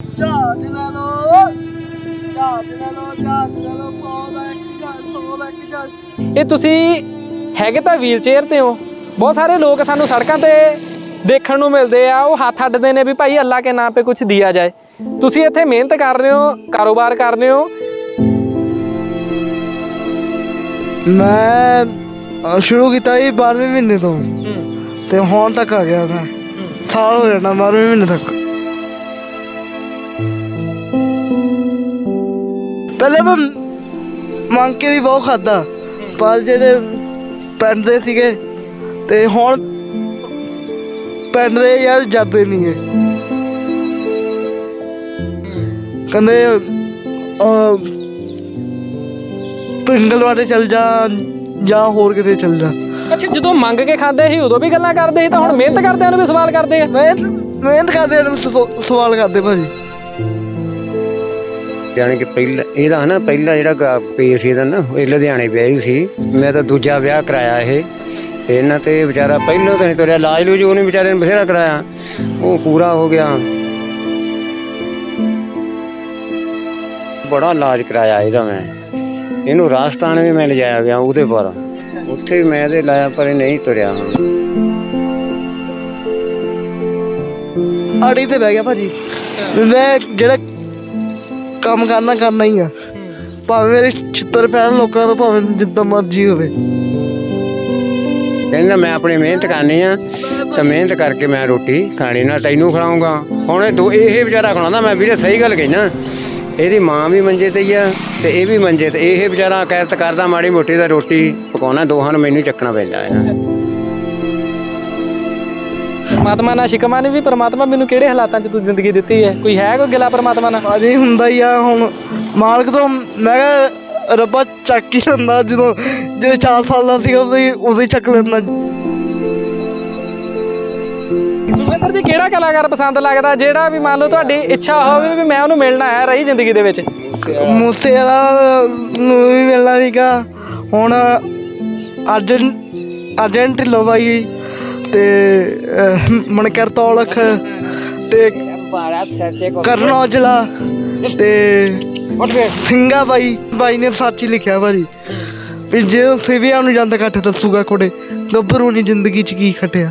ਜਹਾਜ਼ ਲੈ ਲਓ। ਜਹਾਜ਼ ਲੈ ਲਓ ਜਹਾਜ਼ ਲੈ ਲਓ 100 ਦਾ ਇੱਕ ਜਹਾਜ਼ 100 ਦਾ ਇੱਕ ਜਹਾਜ਼ ਇਹ ਤੁਸੀਂ ਹੈਗੇ ਤਾਂ ਵੀਲ ਚੇਅਰ ਤੇ ਹੋ। ਬਹੁਤ ਸਾਰੇ ਲੋਕ ਸਾਨੂੰ ਸੜਕਾਂ ਤੇ ਦੇਖਣ ਨੂੰ ਮਿਲਦੇ ਆ। ਉਹ ਹੱਥ ਅੱਡਦੇ ਨੇ ਵੀ ਭਾਈ ਅੱਲਾ ਕੇ ਨਾਮ 'ਤੇ ਕੁਝ ਦਿਆ ਜਾਏ। ਤੁਸੀਂ ਇੱਥੇ ਮਿਹਨਤ ਕਰ ਰਹੇ ਹੋ ਕਾਰੋਬਾਰ ਕਰ ਰਹੇ ਹੋ। ਮੈਂ ਸ਼ੁਰੂ ਕੀਤਾ ਜੀ 12ਵੇਂ ਮਹੀਨੇ ਤੋਂ। ਤੇ ਹੁਣ ਤੱਕ ਆ ਗਿਆ ਮੈਂ। ਸਾਲ ਹੋ ਜਾਣਾ 12ਵੇਂ ਮਹੀਨੇ ਤੱਕ। ਪਹਿਲੇ ਮੈਂ ਮੰਗ ਕੇ ਵੀ ਬਹੁਤ ਖਾਦਾ ਪਰ ਜਿਹੜੇ ਪਿੰਡ ਦੇ ਸੀਗੇ ਤੇ ਹੁਣ ਪਿੰਡ ਦੇ ਯਾਰ ਜਾਂਦੇ ਨਹੀਂ ਹੈ ਕਹਿੰਦੇ ਪਿੰਗਲਵਾੜੇ ਚਲ ਜਾ ਜਾਂ ਹੋਰ ਕਿਤੇ ਚਲ ਜਾ। ਅੱਛਾ ਜਦੋਂ ਮੰਗ ਕੇ ਖਾਂਦੇ ਸੀ ਉਦੋਂ ਵੀ ਗੱਲਾਂ ਕਰਦੇ ਸੀ ਤਾਂ ਹੁਣ ਮਿਹਨਤ ਕਰਦਿਆਂ ਨੂੰ ਵੀ ਸਵਾਲ ਕਰਦੇ ਆ। ਮਿਹਨਤ ਮਿਹਨਤ ਕਰਦੇ ਨੇ ਸਵ- ਸਵਾਲ ਕਰਦੇ ਭਾਜੀ। ਜਾਣੀ ਕਿ ਪਹਿਲਾ, ਇਹਦਾ ਨਾ ਪਹਿਲਾ ਜਿਹੜਾ ਪੇਸ ਇਹਦਾ ਨਾ, ਇਹ ਲੁਧਿਆਣੇ ਵਿਆਹੀ ਸੀ। ਮੈਂ ਤਾਂ ਦੂਜਾ ਵਿਆਹ ਕਰਾਇਆ ਇਹ। ਇਹਨਾਂ ਤੇ ਵਿਚਾਰਾ ਪਹਿਲੋਂ ਤਾਂ ਨਹੀਂ ਤੁਰਿਆ, ਇਲਾਜ ਲੂਜ ਉਹਨੇ ਵਿਚਾਰੇ ਨੇ ਬਥੇਰਾ ਕਰਾਇਆ। ਉਹ ਪੂਰਾ ਹੋ ਗਿਆ। ਬੜਾ ਇਲਾਜ ਕਰਾਇਆ ਇਹਦਾ ਮੈਂ। ਇਹਨੂੰ ਰਾਜਸਥਾਨ ਵੀ ਮੈਂ ਲਿਜਾਇਆ ਗਿਆ ਉਹਦੇ ਪਰ। ਉੱਥੇ ਮੈਂ ਇਹਦੇ ਲਾਇਆ, ਪਰ ਇਹ ਨਹੀਂ ਤੁਰਿਆ। ਹੁਣ ਤੇ ਬਹਿ ਗਿਆ ਭਾਜੀ। ਮੈਂ ਜਿਹੜਾ ਕੰਮ ਕਰਨਾ ਕਰਨਾ ਹੀ ਆ। ਭਾਵੇਂ ਮੇਰੇ ਛਿੱਤਰ ਪੈਣ ਲੋਕਾਂ ਤੋਂ, ਭਾਵੇਂ ਜਿੱਦਾਂ ਮਰਜ਼ੀ ਹੋਵੇ। ਕਹਿੰਦਾ, ਮੈਂ ਆਪਣੀ ਮਿਹਨਤ ਕਰਨੀ ਆ, ਤਾਂ ਮਿਹਨਤ ਕਰਕੇ ਮੈਂ ਰੋਟੀ ਖਾਣੀ ਨਾ ਤੈਨੂੰ ਖਿਲਾਉਂਗਾ ਹੁਣ ਇਹ ਦੋ, ਇਹ ਵਿਚਾਰਾ ਖਿਲਾਉਂਦਾ, ਮੈਂ ਵੀਰੇ ਸਹੀ ਗੱਲ ਕਹੀ ਨਾ ਇਹਦੀ ਮਾਂ ਵੀ ਮੰਜੇ ਤੇ ਹੀ ਆ, ਤੇ ਇਹ ਵੀ ਮੰਜੇ ਤੇ, ਇਹ ਵਿਚਾਰਾ ਕਿਰਤ ਕਰਦਾ, ਮਾੜੀ ਮੋਟੀ ਦਾ ਰੋਟੀ ਪਕਾਉਣਾ, ਦੋਹਾਂ ਨੂੰ ਮੈਨੂੰ ਚੱਕਣਾ ਪੈਂਦਾ ਹੈ ਪਰਮਾਤਮਾ ਨਾਲ ਸ਼ਿਕਮਾ ਨੇ ਵੀ ਪਰਮਾਤਮਾ ਮੈਨੂੰ ਕਿਹੜੇ ਹਾਲਾਤਾਂ 'ਚ ਤੂੰ ਜ਼ਿੰਦਗੀ ਦਿੱਤੀ ਹੈ? ਕੋਈ ਹੈ ਕੋਈ ਗਿਲਾ ਪਰਮਾਤਮਾ ਨਾਲ? ਭਾਜੀ ਹੁੰਦਾ ਹੀ ਆ ਹੁਣ ਮਾਲਕ ਤੋਂ ਮੈਂ ਕਿਹਾ ਰੱਬਾ ਚੱਕ ਹੀ ਲੈਂਦਾ ਜਦੋਂ ਜੇ 4 ਸਾਲ ਦਾ ਸੀਗਾ ਉਦੋਂ ਹੀ ਉਦੋਂ ਹੀ ਚੱਕ ਲੈਂਦਾ। ਸੁਖਵਿੰਦਰ ਜੀ ਕਿਹੜਾ ਕਲਾਕਾਰ ਪਸੰਦ ਲੱਗਦਾ? ਜਿਹੜਾ ਵੀ ਮੰਨ ਲਓ ਤੁਹਾਡੀ ਇੱਛਾ ਹੋਵੇ ਵੀ ਮੈਂ ਉਹਨੂੰ ਮਿਲਣਾ ਹੈ ਰਹੀ ਜ਼ਿੰਦਗੀ ਦੇ ਵਿੱਚ। ਮੂਸੇ ਵਾਲਾ ਨੂੰ ਵੀ ਮਿਲਣਾ ਸੀਗਾ। ਹੁਣ ਅਰਜਨ ਅਰਜਨ ਢਿੱਲੋਂ ਬਾਈ। ਤੇ ਮਣਕਰ ਤੌਲਖ ਤੇ ਕਰਨ ਔਜਲਾ ਤੇ ਸਿੰਘਾ ਬਾਈ ਬਾਈ ਨੇ ਸੱਚ ਹੀ ਲਿਖਿਆ ਭਾਜੀ ਵੀ ਜੇ ਉਹ ਸਿਵਿਆਂ ਨੂੰ ਜਾਂਦਾ ਕੱਟ ਦੱਸੂਗਾ ਕੋੜੇ ਗੱਭਰੂ ਨੇ ਜ਼ਿੰਦਗੀ 'ਚ ਕੀ ਖਟਿਆ?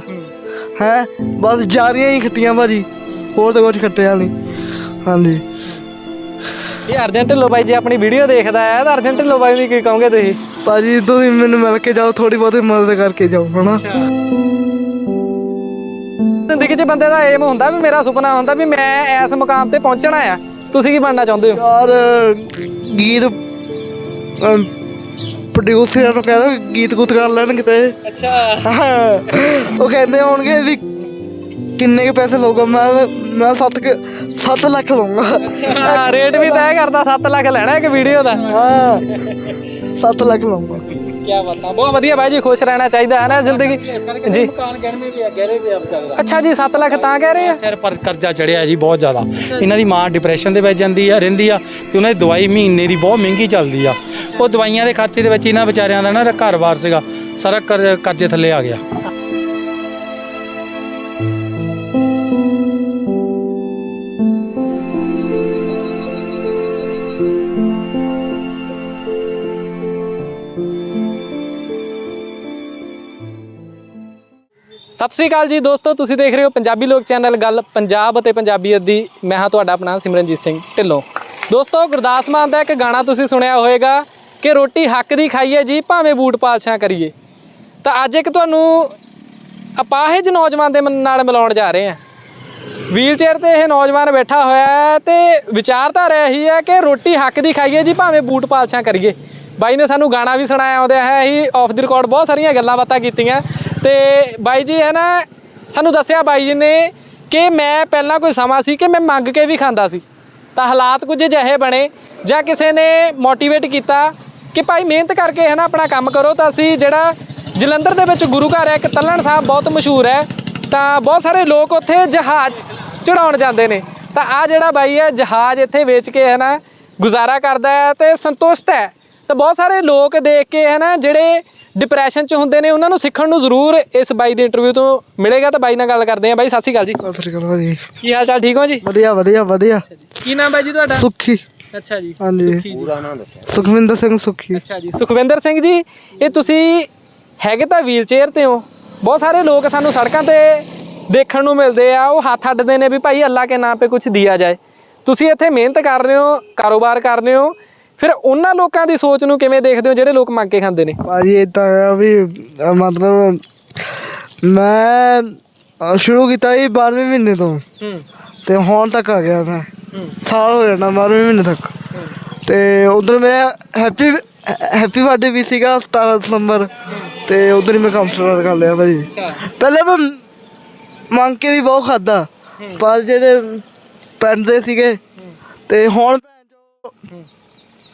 ਹੈ? ਬਸ ਜਾਰੀਆਂ ਹੀ ਖੱਟੀਆਂ ਭਾਜੀ ਹੋਰ ਤਾਂ ਕੁਝ ਖੱਟਿਆ ਨਹੀਂ। ਹਾਂਜੀ। ਇਹ ਅਰਜਨ ਢਿੱਲੋਂ ਬਾਈ ਜੀ ਆਪਣੀ ਵੀਡੀਓ ਦੇਖਦਾ ਹੈ ਤਾਂ ਅਰਜਨ ਢਿੱਲੋਂ ਬਾਈ ਨੂੰ ਕੀ ਕਹੋਗੇ ਤੁਸੀਂ? ਭਾਜੀ ਤੁਸੀਂ ਮੈਨੂੰ ਮਿਲ ਕੇ ਜਾਓ ਥੋੜੀ ਬਹੁਤੀ ਮਦਦ ਕਰਕੇ ਜਾਓ ਹਨਾ? ਜ਼ਿੰਦਗੀ 'ਚ ਬੰਦੇ ਦਾ ਏਮ ਹੁੰਦਾ ਵੀ ਮੇਰਾ ਸੁਪਨਾ ਹੁੰਦਾ ਵੀ ਮੈਂ ਇਸ ਮੁਕਾਮ ਤੇ ਪਹੁੰਚਣਾ ਆ। ਤੁਸੀਂ ਕੀ ਬਣਨਾ ਚਾਹੁੰਦੇ ਹੋ? ਯਾਰ ਗੀਤ ਪ੍ਰੋਡਿਊਸਰਾਂ ਨੂੰ ਕਹਿੰਦਾ ਗੀਤ ਗੁੱਤ ਕਰ ਲੈਣ ਕਿਤੇ। ਅੱਛਾ। ਉਹ ਕਹਿੰਦੇ ਹੋਣਗੇ ਵੀ ਕਿੰਨੇ ਕੇ ਪੈਸੇ ਲਊਗਾ ਮੈਂ ਮੈਂ 7 7 ਲੱਖ ਲਊਂਗਾ। ਅੱਛਾ ਰੇਟ ਵੀ ਤੈਅ ਕਰਦਾ 7 ਲੱਖ ਲੈਣਾ ਇੱਕ ਵੀਡੀਓ ਦਾ। ਹਾਂ। 7 ਲੱਖ ਲਊਂਗਾ। ਕੀ ਬਾਤਾਂ ਬਹੁਤ ਵਧੀਆ ਬਾਈ ਜੀ ਖੁਸ਼ ਰਹਿਣਾ ਚਾਹੀਦਾ ਹੈ ਨਾ ਜ਼ਿੰਦਗੀ? ਜੀ। ਮਕਾਨ ਗਹਿਣੇ ਵੀ ਆ ਗਹਿਰੇ ਵੀ ਆ ਵਿਚਾਰੇ ਦਾ। ਅੱਛਾ ਜੀ 7 ਲੱਖ ਤਾਂ ਕਹਿ ਰਹੇ ਆ? ਸਿਰ ਪਰ ਕਰਜ਼ਾ ਚੜਿਆ ਜੀ ਬਹੁਤ ਜ਼ਿਆਦਾ। ਇਹਨਾਂ ਦੀ ਮਾਂ ਡਿਪਰੈਸ਼ਨ ਦੇ ਵਿੱਚ ਜਾਂਦੀ ਆ ਰਹਿੰਦੀ ਆ ਤੇ ਉਹਨਾਂ ਦੀ ਦਵਾਈ ਮਹੀਨੇ ਦੀ ਬਹੁਤ ਮਹਿੰਗੀ ਚੱਲਦੀ ਆ। ਉਹ ਦਵਾਈਆਂ ਦੇ ਖਰਚੇ ਦੇ ਵਿੱਚ ਇਹਨਾਂ ਵਿਚਾਰਿਆਂ ਦਾ ਨਾ ਘਰ-ਬਾਰ ਸੀਗਾ ਸਾਰਾ ਕਰ- ਕਰਜ਼ੇ ਥੱਲੇ ਆ ਗਿਆ। ਸਤਿ ਸ੍ਰੀ ਅਕਾਲ ਜੀ ਦੋਸਤੋ, ਤੁਸੀਂ ਦੇਖ ਰਹੇ ਹੋ ਪੰਜਾਬੀ ਲੋਕ ਚੈਨਲ ਗੱਲ ਪੰਜਾਬ ਅਤੇ ਪੰਜਾਬੀਅਤ ਦੀ। ਮੈਂ ਹਾਂ ਤੁਹਾਡਾ ਆਪਣਾ ਸਿਮਰਨਜੀਤ ਸਿੰਘ ਢਿੱਲੋਂ। ਦੋਸਤੋ, ਗੁਰਦਾਸ ਮਾਨ ਦਾ ਇੱਕ ਗਾਣਾ ਤੁਸੀਂ ਸੁਣਿਆ ਹੋਵੇਗਾ ਕਿ ਰੋਟੀ ਹੱਕ ਦੀ ਖਾਈਏ ਜੀ, ਭਾਵੇਂ ਬੂਟ ਪਾਲਸ਼ਾਂ ਕਰੀਏ। ਤਾਂ ਅੱਜ ਇੱਕ ਤੁਹਾਨੂੰ ਅਪਾਹਿਜ ਨੌਜਵਾਨ ਦੇ ਨਾਲ ਮਿਲਾਉਣ ਜਾ ਰਹੇ ਹਾਂ। ਵੀਲਚੇਅਰ ਤੇ ਇਹ ਨੌਜਵਾਨ ਬੈਠਾ ਹੋਇਆ ਹੈ ਤੇ ਵਿਚਾਰਧਾਰਾ ਇਹੀ ਹੈ ਕਿ ਰੋਟੀ ਹੱਕ ਦੀ ਖਾਈਏ ਜੀ, ਭਾਵੇਂ ਬੂਟ ਪਾਲਸ਼ਾਂ ਕਰੀਏ। ਬਾਈ ਨੇ ਸਾਨੂੰ ਗਾਣਾ ਵੀ ਸੁਣਾਇਆ ਆਉਂਦਾ ਹੈ ਅਸੀਂ ਆਫ ਦੀ ਰਿਕਾਰਡ ਬਹੁਤ ਸਾਰੀਆਂ ਗੱਲਾਂ ਬਾਤਾਂ ਕੀਤੀਆਂ। ਤੇ ਬਾਈ ਜੀ ਹੈ ਨਾ ਸਾਨੂੰ ਦੱਸਿਆ ਬਾਈ ਜੀ ਨੇ ਕਿ ਮੈਂ ਪਹਿਲਾਂ ਕੋਈ ਸਮਾਂ ਸੀ ਕਿ ਮੈਂ ਮੰਗ ਕੇ ਵੀ ਖਾਂਦਾ ਸੀ। ਤਾਂ ਹਾਲਾਤ ਕੁਝ ਅਜਿਹੇ ਬਣੇ ਜਾਂ ਕਿਸੇ ਨੇ ਮੋਟੀਵੇਟ ਕੀਤਾ ਕਿ ਭਾਈ ਮਿਹਨਤ ਕਰਕੇ ਹੈ ਨਾ ਆਪਣਾ ਕੰਮ ਕਰੋ ਤਾਂ ਅਸੀਂ ਜਿਹੜਾ ਜਲੰਧਰ ਦੇ ਵਿੱਚ ਗੁਰੂ ਘਰ ਹੈ, ਇੱਕ ਤੱਲਣ ਸਾਹਿਬ ਬਹੁਤ ਮਸ਼ਹੂਰ ਹੈ, ਤਾਂ ਬਹੁਤ ਸਾਰੇ ਲੋਕ ਉੱਥੇ ਜਹਾਜ਼ ਚੜਾਉਣ ਜਾਂਦੇ ਨੇ। ਤਾਂ ਆ ਜਿਹੜਾ ਬਾਈ ਹੈ, ਜਹਾਜ਼ ਇੱਥੇ ਵੇਚ ਕੇ ਹੈ ਨਾ ਗੁਜ਼ਾਰਾ ਕਰਦਾ ਹੈ ਤੇ ਸੰਤੁਸ਼ਟ ਹੈ। ਤਾਂ ਬਹੁਤ ਸਾਰੇ ਲੋਕ ਦੇਖ ਕੇ ਹੈ ਨਾ ਜਿਹੜੇ ਡਿਪਰੈਸ਼ਨ 'ਚ ਹੁੰਦੇ ਨੇ ਉਹਨਾਂ ਨੂੰ ਸਿੱਖਣ ਨੂੰ ਜ਼ਰੂਰ ਇਸ ਬਾਈ ਦੇ ਇੰਟਰਵਿਊ ਤੋਂ ਮਿਲੇਗਾ ਤਾਂ ਬਾਈ ਨਾਲ ਗੱਲ ਕਰਦੇ ਆ ਬਾਈ ਸਤਿ ਸ਼੍ਰੀ ਅਕਾਲ ਜੀ। ਸਤਿ ਸ੍ਰੀ ਅਕਾਲ ਭਾਜੀ। ਕੀ ਹਾਲ ਚਾਲ ਠੀਕ ਹੋ ਜੀ? ਵਧੀਆ ਵਧੀਆ ਵਧੀਆ। ਕੀ ਨਾਮ ਹੈ ਜੀ ਤੁਹਾਡਾ? ਸੁੱਖੀ। ਅੱਛਾ ਜੀ ਹਾਂਜੀ। ਪੂਰਾ ਨਾਂ ਦੱਸਿਆ। ਸੁਖਵਿੰਦਰ ਸਿੰਘ ਸੁੱਖੀ। ਅੱਛਾ ਜੀ ਸੁਖਵਿੰਦਰ ਸਿੰਘ ਜੀ ਇਹ ਤੁਸੀਂ ਹੈਗੇ ਤਾਂ ਵੀਲ ਚੇਅਰ ਤੇ ਹੋ? ਬਹੁਤ ਸਾਰੇ ਲੋਕ ਸਾਨੂੰ ਸੜਕਾਂ ਤੇ ਦੇਖਣ ਨੂੰ ਮਿਲਦੇ ਆ ਉਹ ਹੱਥ ਅੱਡਦੇ ਨੇ ਵੀ ਭਾਈ ਅੱਲਾ ਕੇ ਨਾਮ 'ਤੇ ਕੁਝ ਦਿਆ ਜਾਏ। ਤੁਸੀਂ ਇੱਥੇ ਮਿਹਨਤ ਕਰ ਰਹੇ ਹੋ ਕਾਰੋਬਾਰ ਕਰ ਰਹੇ ਹੋ ਫਿਰ ਉਹਨਾਂ ਲੋਕਾਂ ਦੀ ਸੋਚ ਨੂੰ ਕਿਵੇਂ ਦੇਖਦੇ ਹੋ ਜਿਹੜੇ ਲੋਕ ਮੰਗ ਕੇ ਖਾਂਦੇ ਨੇ? ਭਾਜੀ ਇਦਾਂ ਆ ਵੀ ਅਹ ਮਤਲਬ ਮੈਂ ਅਹ ਸ਼ੁਰੂ ਕੀਤਾ ਸੀ 12ਵੇਂ ਮਹੀਨੇ ਤੋਂ। ਹੂੰ। ਤੇ ਹੁਣ ਤੱਕ ਆ ਗਿਆ ਮੈਂ। ਸਾਲ ਹੋ ਜਾਣਾ 12ਵੇਂ ਮਹੀਨੇ ਤੱਕ। ਤੇ ਉਧਰ ਮੇਰਾ ਹੈਪੀ ਹੈਪੀ ਬਰਥਡੇ ਵੀ ਸੀਗਾ 17 ਦਸੰਬਰ। ਤੇ ਉਧਰ ਹੀ ਮੈਂ ਕੰਮ ਸਟਾਰਟ ਕਰ ਲਿਆ ਭਾਜੀ। ਪਹਿਲੇ ਮੈਂ ਮੰਗ ਕੇ ਵੀ ਬਹੁਤ ਖਾਦਾ ਪਰ ਜਿਹੜੇ ਪਿੰਡ ਦੇ ਸੀਗੇ ਤੇ ਹੁਣ ਭੈਣ ਚੋ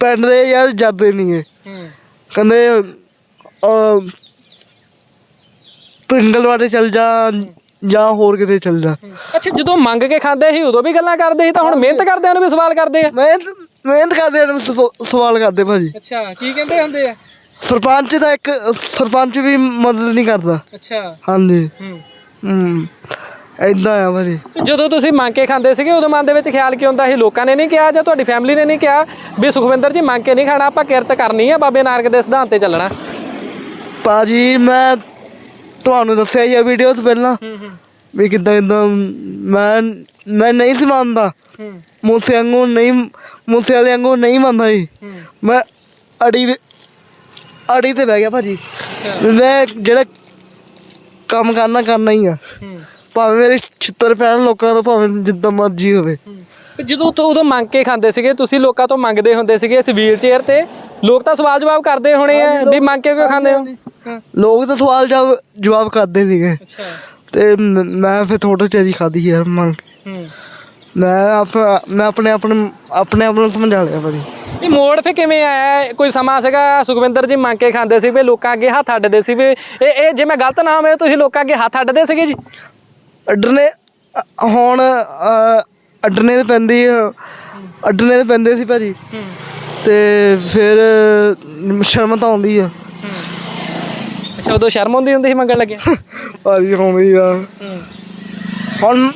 ਪਿੰਡ ਦੇ ਯਾਰ ਜਾਂਦੇ ਨਹੀਂ ਹੂੰ। ਕਹਿੰਦੇ ਅਹ ਪਿੰਗਲਵਾੜੇ ਚੱਲ ਜਾ ਜਾਂ ਹੋਰ ਕਿਤੇ ਚੱਲ ਜਾ। ਅੱਛਾ ਜਦੋਂ ਮੰਗ ਕੇ ਖਾਂਦੇ ਸੀ ਉਦੋਂ ਵੀ ਗੱਲਾਂ ਕਰਦੇ ਸੀ ਤਾਂ ਹੁਣ ਮਿਹਨਤ ਕਰਦਿਆਂ ਨੂੰ ਵੀ ਸਵਾਲ ਕਰਦੇ ਆ? ਮਿਹਨਤ ਮਿਹਨਤ ਕਰਦੇ ਨੂੰ ਸਵ- ਸਵਾਲ ਕਰਦੇ ਭਾਜੀ। ਅੱਛਾ ਕੀ ਕਹਿੰਦੇ ਹੁੰਦੇ ਆ? ਸਰਪੰਚ ਦਾ ਇੱਕ ਸਰਪੰਚ ਵੀ ਮਦਦ ਨਹੀਂ ਕਰਦਾ। ਅੱਛਾ। ਹਾਂਜੀ। ਹੂੰ। ਹੂੰ। ਐਦਾਂ ਆ ਭਾਜੀ ਜਦੋਂ ਤੁਸੀਂ ਮੰਗ ਕੇ ਖਾਂਦੇ ਸੀਗੇ ਉਦੋਂ ਮਨ ਦੇ ਵਿੱਚ ਖਿਆਲ ਕੀ ਹੁੰਦਾ ਸੀ? ਲੋਕਾਂ ਨੇ ਨਹੀਂ ਕਿਹਾ ਜਾਂ ਤੁਹਾਡੀ ਫੈਮਿਲੀ ਨੇ ਨਹੀਂ ਕਿਹਾ ਵੀ ਸੁਖਵਿੰਦਰ ਜੀ ਮੰਗ ਕੇ ਨਹੀਂ ਖਾਣਾ ਆਪਾਂ ਕਿਰਤ ਕਰਨੀ ਆ ਬਾਬੇ ਨਾਨਕ ਦੇ ਸਿਧਾਂਤ ਤੇ ਚੱਲਣਾ? ਭਾਜੀ ਮੈਂ ਤੁਹਾਨੂੰ ਦੱਸਿਆ ਹੀ ਆ ਵੀਡੀਓ ਤੋਂ ਪਹਿਲਾਂ ਵੀ ਕਿੱਦਾਂ ਕਿੱਦਾਂ ਮੈਂ ਮੈਂ ਨਹੀਂ ਸੀ ਮੰਨਦਾ। ਮੂਸੇ ਵਾਂਗੂ ਨਹੀਂ ਮੂਸੇ ਵਾਲੇ ਵਾਂਗੂ ਨਹੀਂ ਮੰਨਦਾ ਸੀ। ਮੈਂ ਅੜੀ ਅੜੀ ਤੇ ਬਹਿ ਗਿਆ ਭਾਜੀ। ਮੈਂ ਜਿਹੜਾ ਕੰਮ ਕਰਨਾ ਕਰਨਾ ਹੀ ਆ। ਭਾਵੇਂ ਮੇਰੇ ਛਿੱਤਰ ਪੈਣ ਲੋਕਾਂ ਤੋਂ ਭਾਵੇਂ ਜਿੱਦਾਂ ਮਰਜ਼ੀ ਹੋਵੇ। ਜਦੋਂ ਤੋਂ ਉਦੋਂ ਮੰਗ ਕੇ ਖਾਂਦੇ ਸੀਗੇ ਤੁਸੀਂ ਲੋਕਾਂ ਤੋਂ ਮੰਗਦੇ ਹੁੰਦੇ ਸੀਗੇ ਇਸ ਵੀਲ ਚੇਅਰ ਤੇ? ਲੋਕ ਤਾਂ ਸਵਾਲ ਜਵਾਬ ਕਰਦੇ ਹੋਣੇ ਆ ਵੀ ਮੰਗ ਕੇ ਕਿਉਂ ਖਾਂਦੇ ਹੋ? ਹਾਂ ਲੋਕ ਤਾਂ ਸਵਾਲ ਜਵਾਬ ਜਵਾਬ ਕਰਦੇ ਸੀਗੇ ਅੱਛਾ। ਤੇ ਮ- ਮੈਂ ਫਿਰ ਥੋੜਾ ਚਿਰ ਹੀ ਖਾਧੀ ਯਾਰ ਮੰਗ। ਕੇ। ਹੂੰ। ਮੈਂ ਆਪ ਮੈਂ ਆਪਣੇ ਆਪਣੇ ਆਪਣੇ ਆਪ ਨੂੰ ਸਮਝਾ ਲਿਆ ਭਾਜੀ। ਇਹ ਮੋੜ ਫੇ ਕਿਵੇਂ ਆਇਆ? ਹੈ? ਕੋਈ ਸਮਾਂ ਸੀਗਾ ਸੁਖਵਿੰਦਰ ਜੀ ਮੰਗ ਕੇ ਖਾਂਦੇ ਸੀ ਵੀ ਲੋਕਾਂ ਅੱਗੇ ਹੱਥ ਅੱਡਦੇ ਸੀ ਵੀ ਇਹ ਇਹ ਜੇ ਮੈਂ ਗਲਤ ਨਾ ਹੋਵੇ ਤੁਸੀਂ ਲੋਕਾਂ ਅੱਗੇ ਹੱਥ ਅੱਡਦੇ ਸੀਗੇ ਜੀ? ਅੱਡਣੇ ਅ- ਹੁਣ ਅ, ਅੱਡਣੇ ਤੇ ਪੈਂਦੀ ਆ, ਅੱਡਣੇ ਤੇ ਪੈਂਦੇ ਸੀ ਭਾਜੀ। ਤੇ ਫਿਰ ਸ਼ਰਮ ਤਾਂ ਆਉਂਦੀ ਆ। ਅੱਛਾ ਉਦੋਂ ਸ਼ਰਮ ਆਉਂਦੀ ਹੁੰਦੀ ਸੀ ਮੰਗਣ ਲੱਗੇ? ਭਾਜੀ ਆਉਂਦੀ ਆ। ਹੁਣ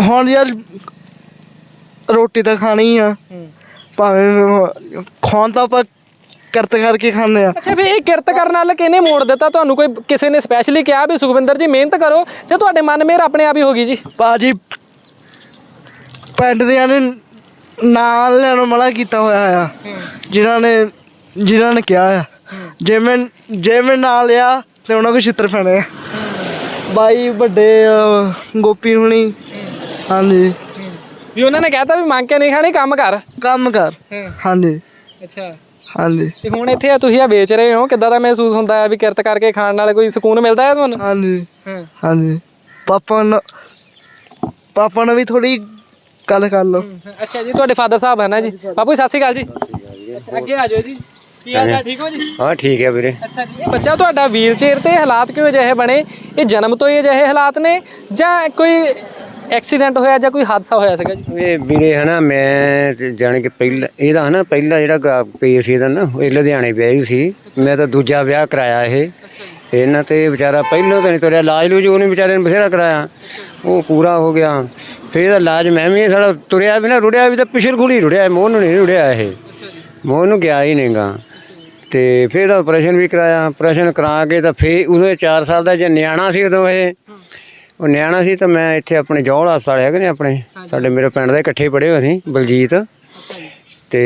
ਹੁਣ ਯਾਰ ਰੋਟੀ ਤਾਂ ਖਾਣੀ ਆ। ਭਾਵੇਂ ਖਾਣ ਤਾਂ ਆਪਾਂ ਕਰਤ ਕਰਕੇ ਖਾਂਦੇ ਆ। ਅੱਛਾ ਵੀ ਇਹ ਕਿਰਤ ਕਰਨ ਨਾਲ ਕਿਹਨੇ ਮੋੜ ਦਿੱਤਾ? ਤੁਹਾਨੂੰ ਕੋਈ ਕਿਸੇ ਨੇ ਸਪੈਸ਼ਲੀ ਕਿਹਾ ਵੀ ਸੁਖਵਿੰਦਰ ਜੀ ਮਿਹਨਤ ਕਰੋ ਜਾਂ ਤੁਹਾਡੇ ਮਨ ਮੇਰ ਆਪਣੇ ਆਪ ਹੀ ਹੋ ਗਈ ਜੀ? ਭਾਜੀ ਪਿੰਡ ਦੇ ਨੇ ਨਾਲ ਲੈਣੋਂ ਮਨਾ ਕੀਤਾ ਹੋਇਆ ਆ। ਜਿਨ੍ਹਾਂ ਨੇ ਜਿਨ੍ਹਾਂ ਨੇ ਕਿਹਾ ਆ। ਜੇ ਮੈਂ ਜੇ ਮੈਂ ਨਾਲ ਲਿਆ ਤੇ ਉਹਨਾਂ ਕੋ ਛਿੱਤਰ ਪੈਣੇ ਆ। ਬਾਈ ਵੱਡੇ ਅਹ, ਗੋਪੀ ਹੁਣੀ। ਹਾਂਜੀ। ਵੀ ਉਹਨਾਂ ਨੇ ਕਹਿਤਾ ਵੀ ਮੰਗ ਕੇ ਨਹੀਂ ਖਾਣੀ ਕੰਮ ਕਰ। ਕੰਮ ਕਰ। ਹਾਂਜੀ। ਅੱਛਾ। ਹਾਂਜੀ। ਤੇ ਹੁਣ ਇੱਥੇ ਆ ਤੁਸੀਂ ਆ ਵੇਚ ਰਹੇ ਹੋ ਕਿੱਦਾਂ ਦਾ ਮਹਿਸੂਸ ਹੁੰਦਾ ਹੈ ਵੀ ਕਿਰਤ ਕਰਕੇ ਖਾਣ ਨਾਲ ਕੋਈ ਸਕੂਨ ਮਿਲਦਾ ਹੈ ਤੁਹਾਨੂੰ? ਹਾਂਜੀ। ਹਾਂ। ਹਾਂਜੀ। ਪਾਪਾ ਨਾਲ ਪਾਪਾ ਨਾਲ ਵੀ ਥੋੜੀ ਗੱਲ ਕਰ ਲਓ। ਅੱਛਾ ਜੀ ਤੁਹਾਡੇ ਫਾਦਰ ਸਾਹਿਬ ਹੈ ਨਾ ਜੀ? ਬਾਪੂ ਜੀ, ਸਤਿ ਸ਼੍ਰੀ ਅਕਾਲ ਜੀ। ਅੱਛਾ ਅੱਗੇ ਆ ਜਾਓ ਜੀ। ਕੀ ਹਾਲ ਚਾਲ ਠੀਕ ਹੋ ਜੀ? ਹਾਂ ਠੀਕ ਹੈ ਵੀਰੇ। ਅੱਛਾ ਜੀ ਇਹ ਬੱਚਾ ਤੁਹਾਡਾ ਵੀਲ ਚੇਅਰ ਤੇ ਹਾਲਾਤ ਕਿਉਂ ਅਜਿਹੇ ਬਣੇ? ਇਹ ਜਨਮ ਤੋਂ ਹੀ ਅਜਿਹੇ ਹਾਲਾਤ ਨੇ ਜਾਂ ਕੋਈ ਐਕਸੀਡੈਂਟ ਹੋਇਆ ਜਾਂ ਕੋਈ ਹਾਦਸਾ ਹੋਇਆ ਸੀਗਾ ਜੀ? ਇਹ ਵੀਰੇ ਹਨਾ ਮੈਂ ਤੇ ਜਾਣੀ ਕਿ ਪਹਿਲਾ ਇਹਦਾ ਹਨਾ ਪਹਿਲਾ ਜਿਹੜਾ ਗਾ- ਕੇਸ ਇਹਦਾ ਨਾ ਇਹ ਲੁਧਿਆਣੇ ਵਿਆਹੀ ਸੀ। ਮੈਂ ਤਾਂ ਦੂਜਾ ਵਿਆਹ ਕਰਾਇਆ ਇਹ। ਇਹਨਾਂ ਤੇ ਵਿਚਾਰਾ ਪਹਿਲਾਂ ਤਾਂ ਨਹੀਂ ਤੁਰਿਆ ਇਲਾਜ ਲੂਜ ਉਹਨੇ ਵਿਚਾਰੇ ਨੇ ਬਥੇਰਾ ਕਰਾਇਆ। ਉਹ ਪੂਰਾ ਹੋ ਗਿਆ। ਫਿਰ ਇਹਦਾ ਇਲਾਜ ਮੈਂ ਵੀ ਇਹ ਸਾਡਾ ਤੁਰਿਆ ਵੀ ਨਾ ਰੁੜਿਆ ਵੀ ਤਾਂ ਪਿਛਲ ਖੁਲੀ ਰੁੜਿਆ ਮੋਹ ਨੂੰ ਨਹੀਂ ਰੁੜਿਆ ਇਹ। ਮੋਹ ਨੂੰ ਗਿਆ ਹੀ ਨਹੀਂਗਾ ਤੇ ਫਿਰ ਇਹਦਾ ਆਪਰੇਸ਼ਨ ਵੀ ਕਰਾਇਆ। ਆਪਰੇਸ਼ਨ ਕਰਾ ਕੇ ਤਾਂ ਫਿਰ ਉਦੋਂ 4 ਸਾਲ ਦਾ ਜੇ ਨਿਆਣਾ ਸੀ ਉਦੋਂ ਇਹ। ਉਹ ਨਿਆਣਾ ਸੀ ਤਾਂ ਮੈਂ ਇੱਥੇ ਆਪਣੇ ਜੌਲ ਹਸਪਤਾਲ ਹੈਗੇ ਨੇ ਆਪਣੇ। ਸਾਡੇ ਮੇਰੇ ਪਿੰਡ ਦੇ ਇਕੱਠੇ ਪੜ੍ਹੇ ਹੋਏ ਸੀ ਬਲਜੀਤ। ਤੇ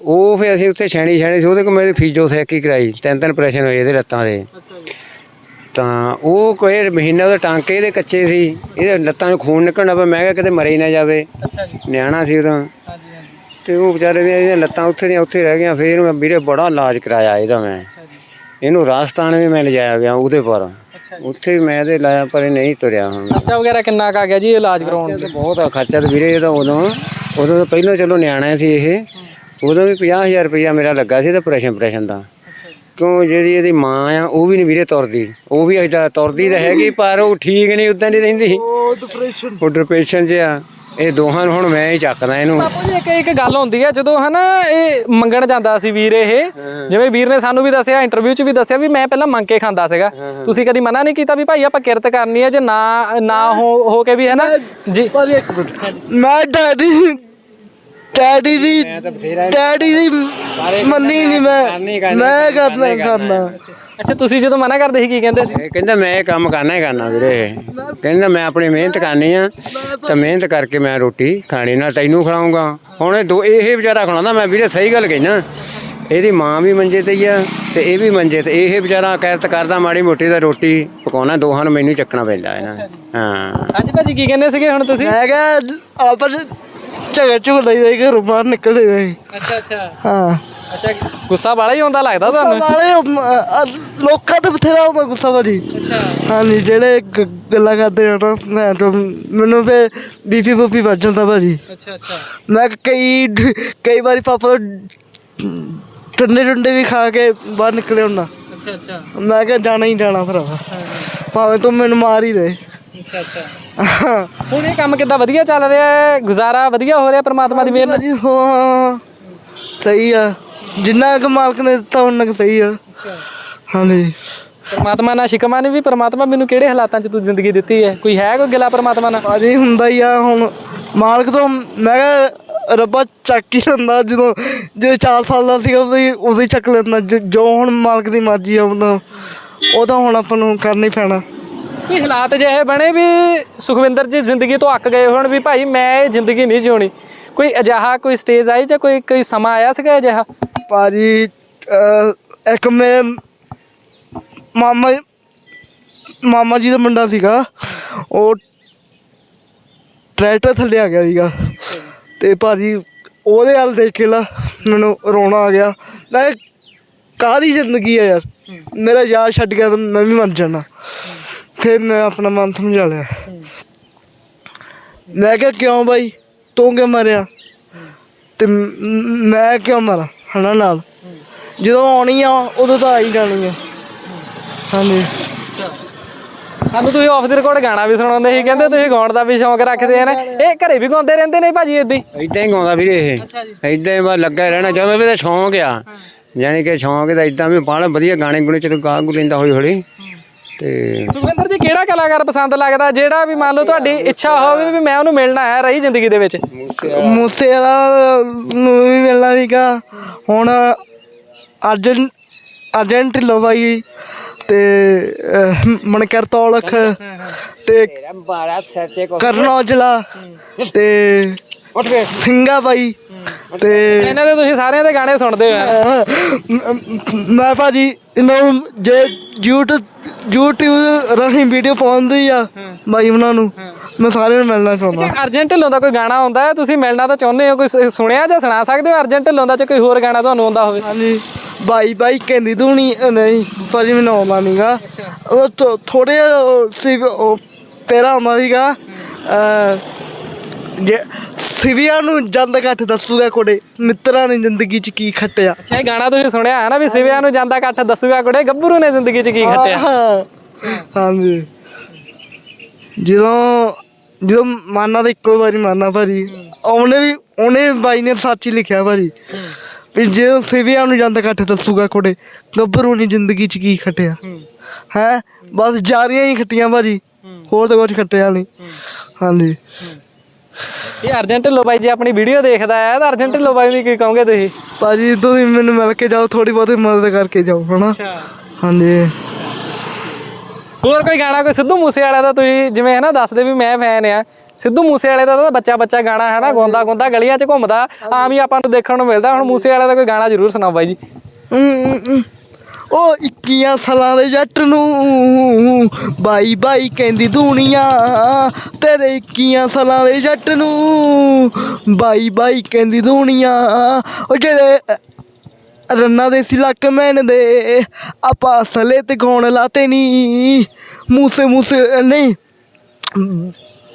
ਉਹ ਫਿਰ ਅਸੀਂ ਉੱਥੇ ਛੈਣੀ ਛੈਣੀ ਸੀ ਉਹਦੇ ਕੋਲ ਮੇਰੀ ਫਿਜ਼ੀਓਥੈਰੇਪੀ ਕਰਾਈ ਤਿੰਨ ਤਿੰਨ ਆਪਰੇਸ਼ਨ ਹੋਏ ਇਹਦੇ ਲੱਤਾਂ ਦੇ। ਤਾਂ ਉਹ ਕੋਈ ਮਹੀਨਾ ਉਹਦੇ ਟਾਂਕੇ ਇਹਦੇ ਕੱਚੇ ਸੀ ਇਹਦੇ ਲੱਤਾਂ 'ਚੋਂ ਖੂਨ ਨਿਕਲਣਾ ਪਿਆ ਮੈਂ ਕਿਹਾ ਕਿਤੇ ਮਰੇ ਹੀ ਨਾ ਜਾਵੇ। ਨਿਆਣਾ ਸੀ ਉਦੋਂ ਤੇ। ਉਹ ਵਿਚਾਰੇ ਦੀਆਂ ਇਹਦੀਆਂ ਲੱਤਾਂ ਉੱਥੇ ਦੀਆਂ ਉੱਥੇ ਰਹਿ ਗਈਆਂ ਫਿਰ ਮੈਂ ਵੀਰੇ ਬੜਾ ਇਲਾਜ ਕਰਾਇਆ ਇਹਦਾ ਮੈਂ। ਇਹਨੂੰ ਰਾਜਸਥਾਨ ਵੀ ਮੈਂ ਲਿਜਾਇਆ ਗਿਆ ਉਹਦੇ ਪਰ। ਉੱਥੇ ਵੀ ਮੈਂ ਇਹਦੇ ਲਾਇਆ ਪਰ ਇਹ ਨਹੀਂ ਤੁਰਿਆ ਹੁਣ। ਖਰਚਾ ਵਗੈਰਾ ਕਿੰਨਾ ਕੁ ਆ ਗਿਆ ਜੀ ਇਲਾਜ ਕਰਾਉਣ ਤਾਂ ਬਹੁਤ ਆ ਖਰਚਾ ਤਾਂ ਵੀਰੇ ਇਹਦਾ ਉਦੋਂ ਉਦੋਂ ਤਾਂ ਪਹਿਲਾਂ ਚਲੋ ਨਿਆਣਾ ਸੀ ਇਹ। ਉਦੋਂ ਵੀ 50000 ਰੁਪਇਆ ਮੇਰਾ ਲੱਗਾ ਸੀ ਤਾਂ ਆਪਰੇਸ਼ਨ ਆਪਰੇਸ਼ਨ ਦਾ। ਕਿਉਂ ਜਿਹੜੀ ਇਹਦੀ ਮਾਂ ਆ ਉਹ ਵੀ ਨਹੀਂ ਵੀਰੇ ਤੁਰਦੀ। ਉਹ ਵੀ ਅਜਾ ਤੁਰਦੀ ਤਾਂ ਹੈਗੀ ਪਰ ਉਹ ਠੀਕ ਨਹੀਂ ਉਦਾਂ ਦੀ ਰਹਿੰਦੀ। ਉਹ ਡਿਪਰੈਸ਼ਨ ਉਹ ਡਿਪਰੈਸ਼ਨ 'ਚ ਆ। ਇਹ ਦੋਹਾਂ ਨੂੰ ਹੁਣ ਮੈਂ ਹੀ ਚੱਕਦਾ ਇਹਨੂੰ। ਬਾਪੂ ਜੀ ਇੱਕ ਇੱਕ ਗੱਲ ਹੁੰਦੀ ਹੈ ਜਦੋਂ ਹਨਾ ਇਹ ਮੰਗਣ ਜਾਂਦਾ ਸੀ ਵੀਰ ਇਹ ਜਿਵੇਂ ਵੀਰ ਨੇ ਸਾਨੂੰ ਵੀ ਦੱਸਿਆ ਇੰਟਰਵਿਊ 'ਚ ਵੀ ਦੱਸਿਆ ਵੀ ਮੈਂ ਪਹਿਲਾਂ ਮੰਗ ਕੇ ਖਾਂਦਾ ਸੀਗਾ। ਤੁਸੀਂ ਕਦੀ ਮਨਾ ਨਹੀਂ ਕੀਤਾ ਵੀ ਭਾਈ ਆਪਾਂ ਕਿਰਤ ਕਰਨੀ ਹੈ ਜੇ ਨਾ ਨਾ ਹੋ ਹੋ ਕੇ ਵੀ ਹਨਾ? ਜੀ। ਮੈਂ ਡੈਡੀ ਡੈਡੀ ਦੀ ਡੈਡੀ ਦੀ ਮੰਨੀ ਨਹੀਂ ਮੈਂ। ਮੈਂ ਕਰਨਾ ਕਰਨੀ, ਕਰਨਾ। ਅੱਛਾ ਤੁਸੀਂ ਜਦੋਂ ਮਨਾ ਕਰਦੇ ਸੀ ਕੀ ਕਹਿੰਦੇ ਸੀ? ਇਹ ਕਹਿੰਦਾ ਮੈਂ ਇਹ ਕੰਮ ਕਰਨਾ ਹੀ ਕਰਨਾ ਵੀਰੇ ਕਹਿੰਦਾ ਮੈਂ ਆਪਣੀ ਮਿਹਨਤ ਕਰਨੀ ਆ ਤੇ ਮਿਹਨਤ ਕਰਕੇ ਮੈਂ ਰੋਟੀ ਖਾਣੀ ਨਾਲ ਤੈਨੂੰ ਖਿਲਾਉਂਗਾ ਹੁਣ ਇਹ ਦੋ ਇਹ ਵਿਚਾਰਾ ਖਿਲਾਉਂਦਾ ਮੈਂ ਵੀਰੇ ਸਹੀ ਗੱਲ ਕਹਿਣਾ ਇਹਦੀ ਮਾਂ ਵੀ ਮੰਜੇ ਤੇ ਹੀ ਆ ਤੇ ਇਹ ਵੀ ਮੰਜੇ ਤੇ ਇਹ ਵਿਚਾਰਾ ਕਿਰਤ ਕਰਦਾ ਮਾੜੀ ਮੋਟੀ ਦਾ ਰੋਟੀ ਪਕਾਉਣਾ ਦੋਹਾਂ ਨੂੰ ਮੈਨੂੰ ਹੀ ਚੱਕਣਾ ਪੈਂਦਾ ਹੈ ਨਾ। ਹਾਂ। ਹਾਂਜੀ ਭਾਜੀ ਕੀ ਕਹਿੰਦੇ ਸੀਗੇ ਹੁਣ ਤੁਸੀਂ? ਮੈਂ ਕਿਹਾ ਆਪਸ ਝਗੜ ਝੁਗੜ ਲਈ ਦੇ ਘਰੋਂ ਬਾਹਰ ਨਿਕਲ ਜਾਈਦਾ ਸੀ ਅੱਛਾ ਅੱਛਾ। ਹਾਂ। ਅੱਛਾ ਗੁੱਸਾ ਵਾਲਾ ਹੀ ਆਉਂਦਾ ਲੱਗਦਾ ਤੁਹਾਨੂੰ? ਨਾਲੇ ਅਮ, ਲੋਕਾਂ ਤੇ ਬਥੇਰਾ ਹੁੰਦਾ ਗੁੱਸਾ ਭਾਜੀ। ਅੱਛਾ। ਹਾਂਜੀ ਜਿਹੜੇ ਗ- ਗੱਲਾਂ ਕਰਦੇ ਨਾ ਮੈਂ ਤਾਂ ਮੈਨੂੰ ਤੇ ਬੀਪੀ ਬੂਪੀ ਵੱਜ ਜਾਂਦਾ ਭਾਜੀ। ਅੱਛਾ ਅੱਛਾ। ਮੈਂ ਕਈ ਕਈ ਵਾਰੀ ਪਾਪਾ ਤੋਂ ਠੰਡੇ ਠੰਡੇ ਵੀ ਖਾ ਕੇ ਬਾਹਰ ਨਿਕਲੇ ਹੁੰਦਾ ਅੱਛਾ ਅੱਛਾ। ਮੈਂ ਕਿਹਾ ਜਾਣਾ ਹੀ ਜਾਣਾ ਭਰਾਵਾ ਭਾਵੇਂ ਤੂੰ ਮੈਨੂੰ ਮਾਰ ਹੀ ਦੇ। ਅੱਛਾ ਅੱਛਾ। ਹੁਣ ਇਹ ਕੰਮ ਕਿੱਦਾਂ ਵਧੀਆ ਚੱਲ ਰਿਹਾ ਹੈ? ਗੁਜ਼ਾਰਾ ਵਧੀਆ ਹੋ ਰਿਹਾ ਪ੍ਰਮਾਤਮਾ ਦੀ ਮਿਹਰ ਨਾਲ? ਭਾਜੀ ਹਾਂ। ਸਹੀ ਆ। ਜਿੰਨਾ ਕੁ ਮਾਲਕ ਨੇ ਦਿੱਤਾ ਉਹਨਾਂ ਕੁ ਸਹੀ ਆ। ਹਾਂਜੀ। ਪ੍ਰਮਾਤਮਾ ਨਾਲ ਸ਼ਿਕਮਾ ਨੇ ਵੀ ਪ੍ਰਮਾਤਮਾ ਮੈਨੂੰ ਕਿਹੜੇ ਹਾਲਾਤਾਂ 'ਚ ਤੂੰ ਜ਼ਿੰਦਗੀ ਦਿੱਤੀ ਹੈ? ਕੋਈ ਹੈ ਕੋਈ ਗਿਲਾ ਪ੍ਰਮਾਤਮਾ ਨਾਲ? ਭਾਜੀ ਹੁੰਦਾ ਹੀ ਆ ਹੁਣ ਮਾਲਕ ਤੋਂ ਮੈਂ ਕਿਹਾ ਰੱਬਾ ਚੱਕ ਹੀ ਲੈਂਦਾ ਜਦੋਂ ਜੇ 4 ਸਾਲ ਦਾ ਸੀਗਾ ਉਦੋਂ ਹੀ ਉਦੋਂ ਹੀ ਚੱਕ ਲੈਂਦਾ। ਜੋ- ਜੋ ਹੁਣ ਮਾਲਕ ਦੀ ਮਰਜ਼ੀ ਆ ਉਹਦਾ ਉਹ ਤਾਂ ਹੁਣ ਆਪਾਂ ਨੂੰ ਕਰਨਾ ਹੀ ਪੈਣਾ। ਕੋਈ ਹਾਲਾਤ ਜਿਹੇ ਬਣੇ ਵੀ ਸੁਖਵਿੰਦਰ ਜੀ ਜ਼ਿੰਦਗੀ ਤੋਂ ਅੱਕ ਗਏ ਹੋਣ ਵੀ ਭਾਈ ਮੈਂ ਇਹ ਜ਼ਿੰਦਗੀ ਨਹੀਂ ਜਿਉਣੀ। ਕੋਈ ਅਜਿਹਾ ਕੋਈ ਸਟੇਜ ਆਈ ਜਾਂ ਕੋਈ ਕੋਈ ਸਮਾਂ ਆਇਆ ਸੀਗਾ ਅਜਿਹਾ? ਭਾਜੀ ਅਹ, ਇੱਕ ਮੇਰੇ ਮਾਮਾ ਮਾਮਾ ਜੀ ਦਾ ਮੁੰਡਾ ਸੀਗਾ। ਉਹ ਟਰੈਕਟਰ ਥੱਲੇ ਆ ਗਿਆ ਸੀਗਾ। ਤੇ ਭਾਜੀ ਉਹਦੇ ਵੱਲ ਦੇਖ ਕੇ ਲਾ ਮੈਨੂੰ ਰੋਣਾ ਆ ਗਿਆ। ਮੈਂ ਕਾਹਦੀ ਜ਼ਿੰਦਗੀ ਆ ਯਾਰ? ਮੇਰਾ ਯਾਰ ਛੱਡ ਗਿਆ ਤਾਂ ਮੈਂ ਵੀ ਮਰ ਜਾਣਾ। ਫਿਰ ਮੈਂ ਆਪਣਾ ਮਨ ਸਮਝਾ ਲਿਆ। ਮੈਂ ਕਿਹਾ ਕਿਉਂ ਬਾਈ? ਤੂੰ ਕਿਉਂ ਮਰਿਆ? ਤੇ ਮ- ਕਿਉਂ ਮਰਾਂ? ਹਨਾ ਨਾਲ? ਜਦੋਂ ਆਉਣੀ ਆ ਉਦੋਂ ਤਾਂ ਆ ਹੀ ਜਾਣੀ ਆ। ਹਾਂਜੀ। ਸਾਨੂੰ ਤੁਸੀਂ ਆਫ ਦੀ ਰਿਕਾਰਡ ਗਾਣਾ ਵੀ ਸੁਣਾਉਂਦੇ ਸੀ ਕਹਿੰਦੇ ਤੁਸੀਂ ਗਾਉਣ ਦਾ ਵੀ ਸ਼ੌਂਕ ਰੱਖਦੇ ਆ ਨਾ। ਇਹ ਘਰੇ ਵੀ ਗਾਉਂਦੇ ਰਹਿੰਦੇ ਨੇ ਭਾਜੀ ਇਦਾਂ ਹੀ? ਇਦਾਂ ਹੀ ਗਾਉਂਦਾ ਵੀਰੇ ਇਹ। ਇਦਾਂ ਹੀ ਬਸ ਲੱਗਾ ਰਹਿਣਾ ਚਾਹੁੰਦਾ ਵੀ ਤਾਂ ਸ਼ੌਂਕ ਆ। ਯਾਨੀ ਕਿ ਸ਼ੌਂਕ ਦਾ ਇਦਾਂ ਵੀ ਬਾਹਲਾ ਵਧੀਆ ਗਾਣੇ ਗੁਣੇ ਚਲੋ ਗਾ ਗੁ ਲੈਂਦਾ ਹੌਲੀ। ਹੌਲੀ ਤੇ ਸੁਖਵਿੰਦਰ ਜੀ ਕਿਹੜਾ ਕਲਾਕਾਰ ਪਸੰਦ ਲੱਗਦਾ? ਜਿਹੜਾ ਵੀ ਮੰਨ ਲਓ ਤੁਹਾਡੀ ਇੱਛਾ ਹੋਵੇ ਵੀ ਮੈਂ ਉਹਨੂੰ ਮਿਲਣਾ ਹੈ ਰਹੀ ਜ਼ਿੰਦਗੀ ਦੇ ਵਿੱਚ। ਮੂਸੇ ਵਾਲਾ ਨੂੰ ਵੀ ਮਿਲਣਾ ਸੀਗਾ। ਹੁਣ ਅਰਜਨ ਅਰਜਨ ਢਿੱਲੋਂ ਬਾਈ ਤੇ ਮਣਕਰ ਤੌਲਖ ਤੇ ਬਾਰਾ ਸੱਚੇ ਕਰਨ ਔਜਲਾ ਤੇ ਸਿੰਘਾ ਬਾਈ। ਤੇ ਇਹਨਾਂ ਦੇ ਤੁਸੀਂ ਸਾਰਿਆਂ ਦੇ ਗਾਣੇ ਸੁਣਦੇ ਹੋ। ਮੈਂ ਭਾਜੀ ਇਹਨਾਂ ਨੂੰ ਜੇ YouTube YouTube ਰਾਹੀਂ ਵੀਡੀਓ ਪਾਉਂਦੀ ਆ ਬਾਈ ਉਹਨਾਂ ਨੂੰ ਮੈਂ ਸਾਰਿਆਂ ਨੂੰ ਮਿਲਣਾ ਚਾਹੁੰਦਾ। ਅਰਜੈਂਟ ਢਿੱਲੋਂ ਦਾ ਕੋਈ ਗਾਣਾ ਆਉਂਦਾ ਹੈ? ਤੁਸੀਂ ਮਿਲਣਾ ਤਾਂ ਚਾਹੁੰਦੇ ਹੋ ਕੋਈ ਸੁ- ਸੁਣਿਆ ਜਾਂ ਸੁਣਾ ਸਕਦੇ ਹੋ? ਅਰਜੈਂਟ ਢਿੱਲੋਂ ਦਾ ਚ ਕੋਈ ਹੋਰ ਗਾਣਾ ਤੁਹਾਨੂੰ ਆਉਂਦਾ ਹੋਵੇ? ਹਾਂਜੀ ਬਾਈ ਬਾਈ ਕਹਿੰਦੀ ਨਹੀਂ ਅ, ਨਹੀਂ ਭਾਜੀ ਮੈਨੂੰ ਆਉਂਦਾ ਨਹੀਂਗਾ ਉਹ ਥੋੜੇ ਸੀ ਉਹ ਤੇਰਾ ਆਉਂਦਾ ਸੀਗਾ ਅ, ਜੇ ਸਿਵਿਆਂ ਨੂੰ ਜੰਦ ਘੱਟ ਦੱਸੂਗਾ ਕੋੜੇ ਮਿੱਤਰਾਂ ਨੇ ਜ਼ਿੰਦਗੀ 'ਚ ਕੀ ਖੱਟਿਆ। ਅੱਛਾ ਇਹ ਗਾਣਾ ਤੁਸੀਂ ਸੁਣਿਆ ਹੈ ਨਾ ਵੀ ਸਿਵਿਆਂ ਨੂੰ ਜਾਂਦਾ ਇਕੱਠ ਦੱਸੂਗਾ ਕੁੜੇ ਗੱਭਰੂ ਨੇ ਜ਼ਿੰਦਗੀ 'ਚ ਕੀ ਖੱਟਿਆ? ਹਾਂ। ਹਾਂਜੀ। ਜਦੋਂ ਜਦੋਂ ਮਾਨਾ ਤਾਂ ਇੱਕੋ ਵਾਰੀ ਮਾਨਾ ਭਾਜੀ ਉਹਨੇ ਵੀ ਉਹਨੇ ਬਾਈ ਨੇ ਸੱਚ ਹੀ ਲਿਖਿਆ ਭਾਜੀ ਵੀ ਜੇ ਉਹ ਸਿਵਿਆਂ ਨੂੰ ਜਾਂਦਾ ਘੱਟ ਦੱਸੂਗਾ ਕੋੜੇ ਗੱਭਰੂ ਨੇ ਜ਼ਿੰਦਗੀ 'ਚ ਕੀ ਖੱਟਿਆ? ਹੈ? ਬਸ ਜਾਰੀਆਂ ਹੀ ਖੱਟੀਆਂ ਭਾਜੀ ਹੋਰ ਤਾਂ ਕੁਝ ਖੱਟਿਆ ਨਹੀਂ। ਹਾਂਜੀ। ਇਹ ਅਰਜੈਂਟ ਢਿੱਲੋਂ ਬਾਈ ਜੀ ਆਪਣੀ ਵੀਡੀਓ ਦੇਖਦਾ ਹੈ। ਤਾਂ ਅਰਜੈਂਟ ਢਿੱਲੋਂ ਬਾਈ ਨੂੰ ਕੀ ਕਹੋਗੇ ਤੁਸੀਂ? ਭਾਜੀ ਤੁਸੀਂ ਮੈਨੂੰ ਮਿਲ ਕੇ ਜਾਓ ਥੋੜੀ ਬਹੁਤੀ ਮਦਦ ਕਰਕੇ ਜਾਓ ਹਨਾ? ਹਾਂਜੀ। ਹੋਰ ਕੋਈ ਗਾਣਾ ਕੋਈ ਸਿੱਧੂ ਮੂਸੇ ਵਾਲਾ ਦਾ ਤੁਸੀਂ ਜਿਵੇਂ ਹੈ ਨਾ ਦੱਸਦੇ ਵੀ ਮੈਂ ਫੈਨ ਆ। ਸਿੱਧੂ ਮੂਸੇ ਵਾਲੇ ਦਾ ਤਾਂ ਬੱਚਾ ਬੱਚਾ ਗਾਣਾ ਹੈ ਨਾ ਗਾਉਂਦਾ ਗਾਉਂਦਾ ਗਲੀਆਂ 'ਚ ਘੁੰਮਦਾ ਆਮ ਹੀ ਆਪਾਂ ਨੂੰ ਦੇਖਣ ਨੂੰ ਮਿਲਦਾ। ਹੁਣ ਮੂਸੇ ਵਾਲੇ ਦਾ ਕੋਈ ਗਾਣਾ ਜ਼ਰੂਰ ਸੁਣਾਓ ਬਾਈ ਜੀ। ਉਹ 21 ਸਾਲਾਂ ਦੇ ਜੱਟ ਨੂੰ ਬਾਈ ਬਾਈ ਕਹਿੰਦੀ ਦੁਨੀਆ, ਤੇਰੇ 21 ਸਾਲਾਂ ਦੇ ਜੱਟ ਨੂੰ ਬਾਈ ਬਾਈ ਕਹਿੰਦੀ ਦੁਨੀਆ। ਉਹ ਜਿਹੜੇ ਰੰਨਾ ਦੇ ਸੀ ਲੱਕ ਮੈਨ ਦੇ, ਆਪਾਂ ਸਲੇ ਤੇ ਗਾਉਣ ਲਾਤੇ ਨਹੀਂ ਮੂਸੇ ਮੂਸੇ, ਨਹੀਂ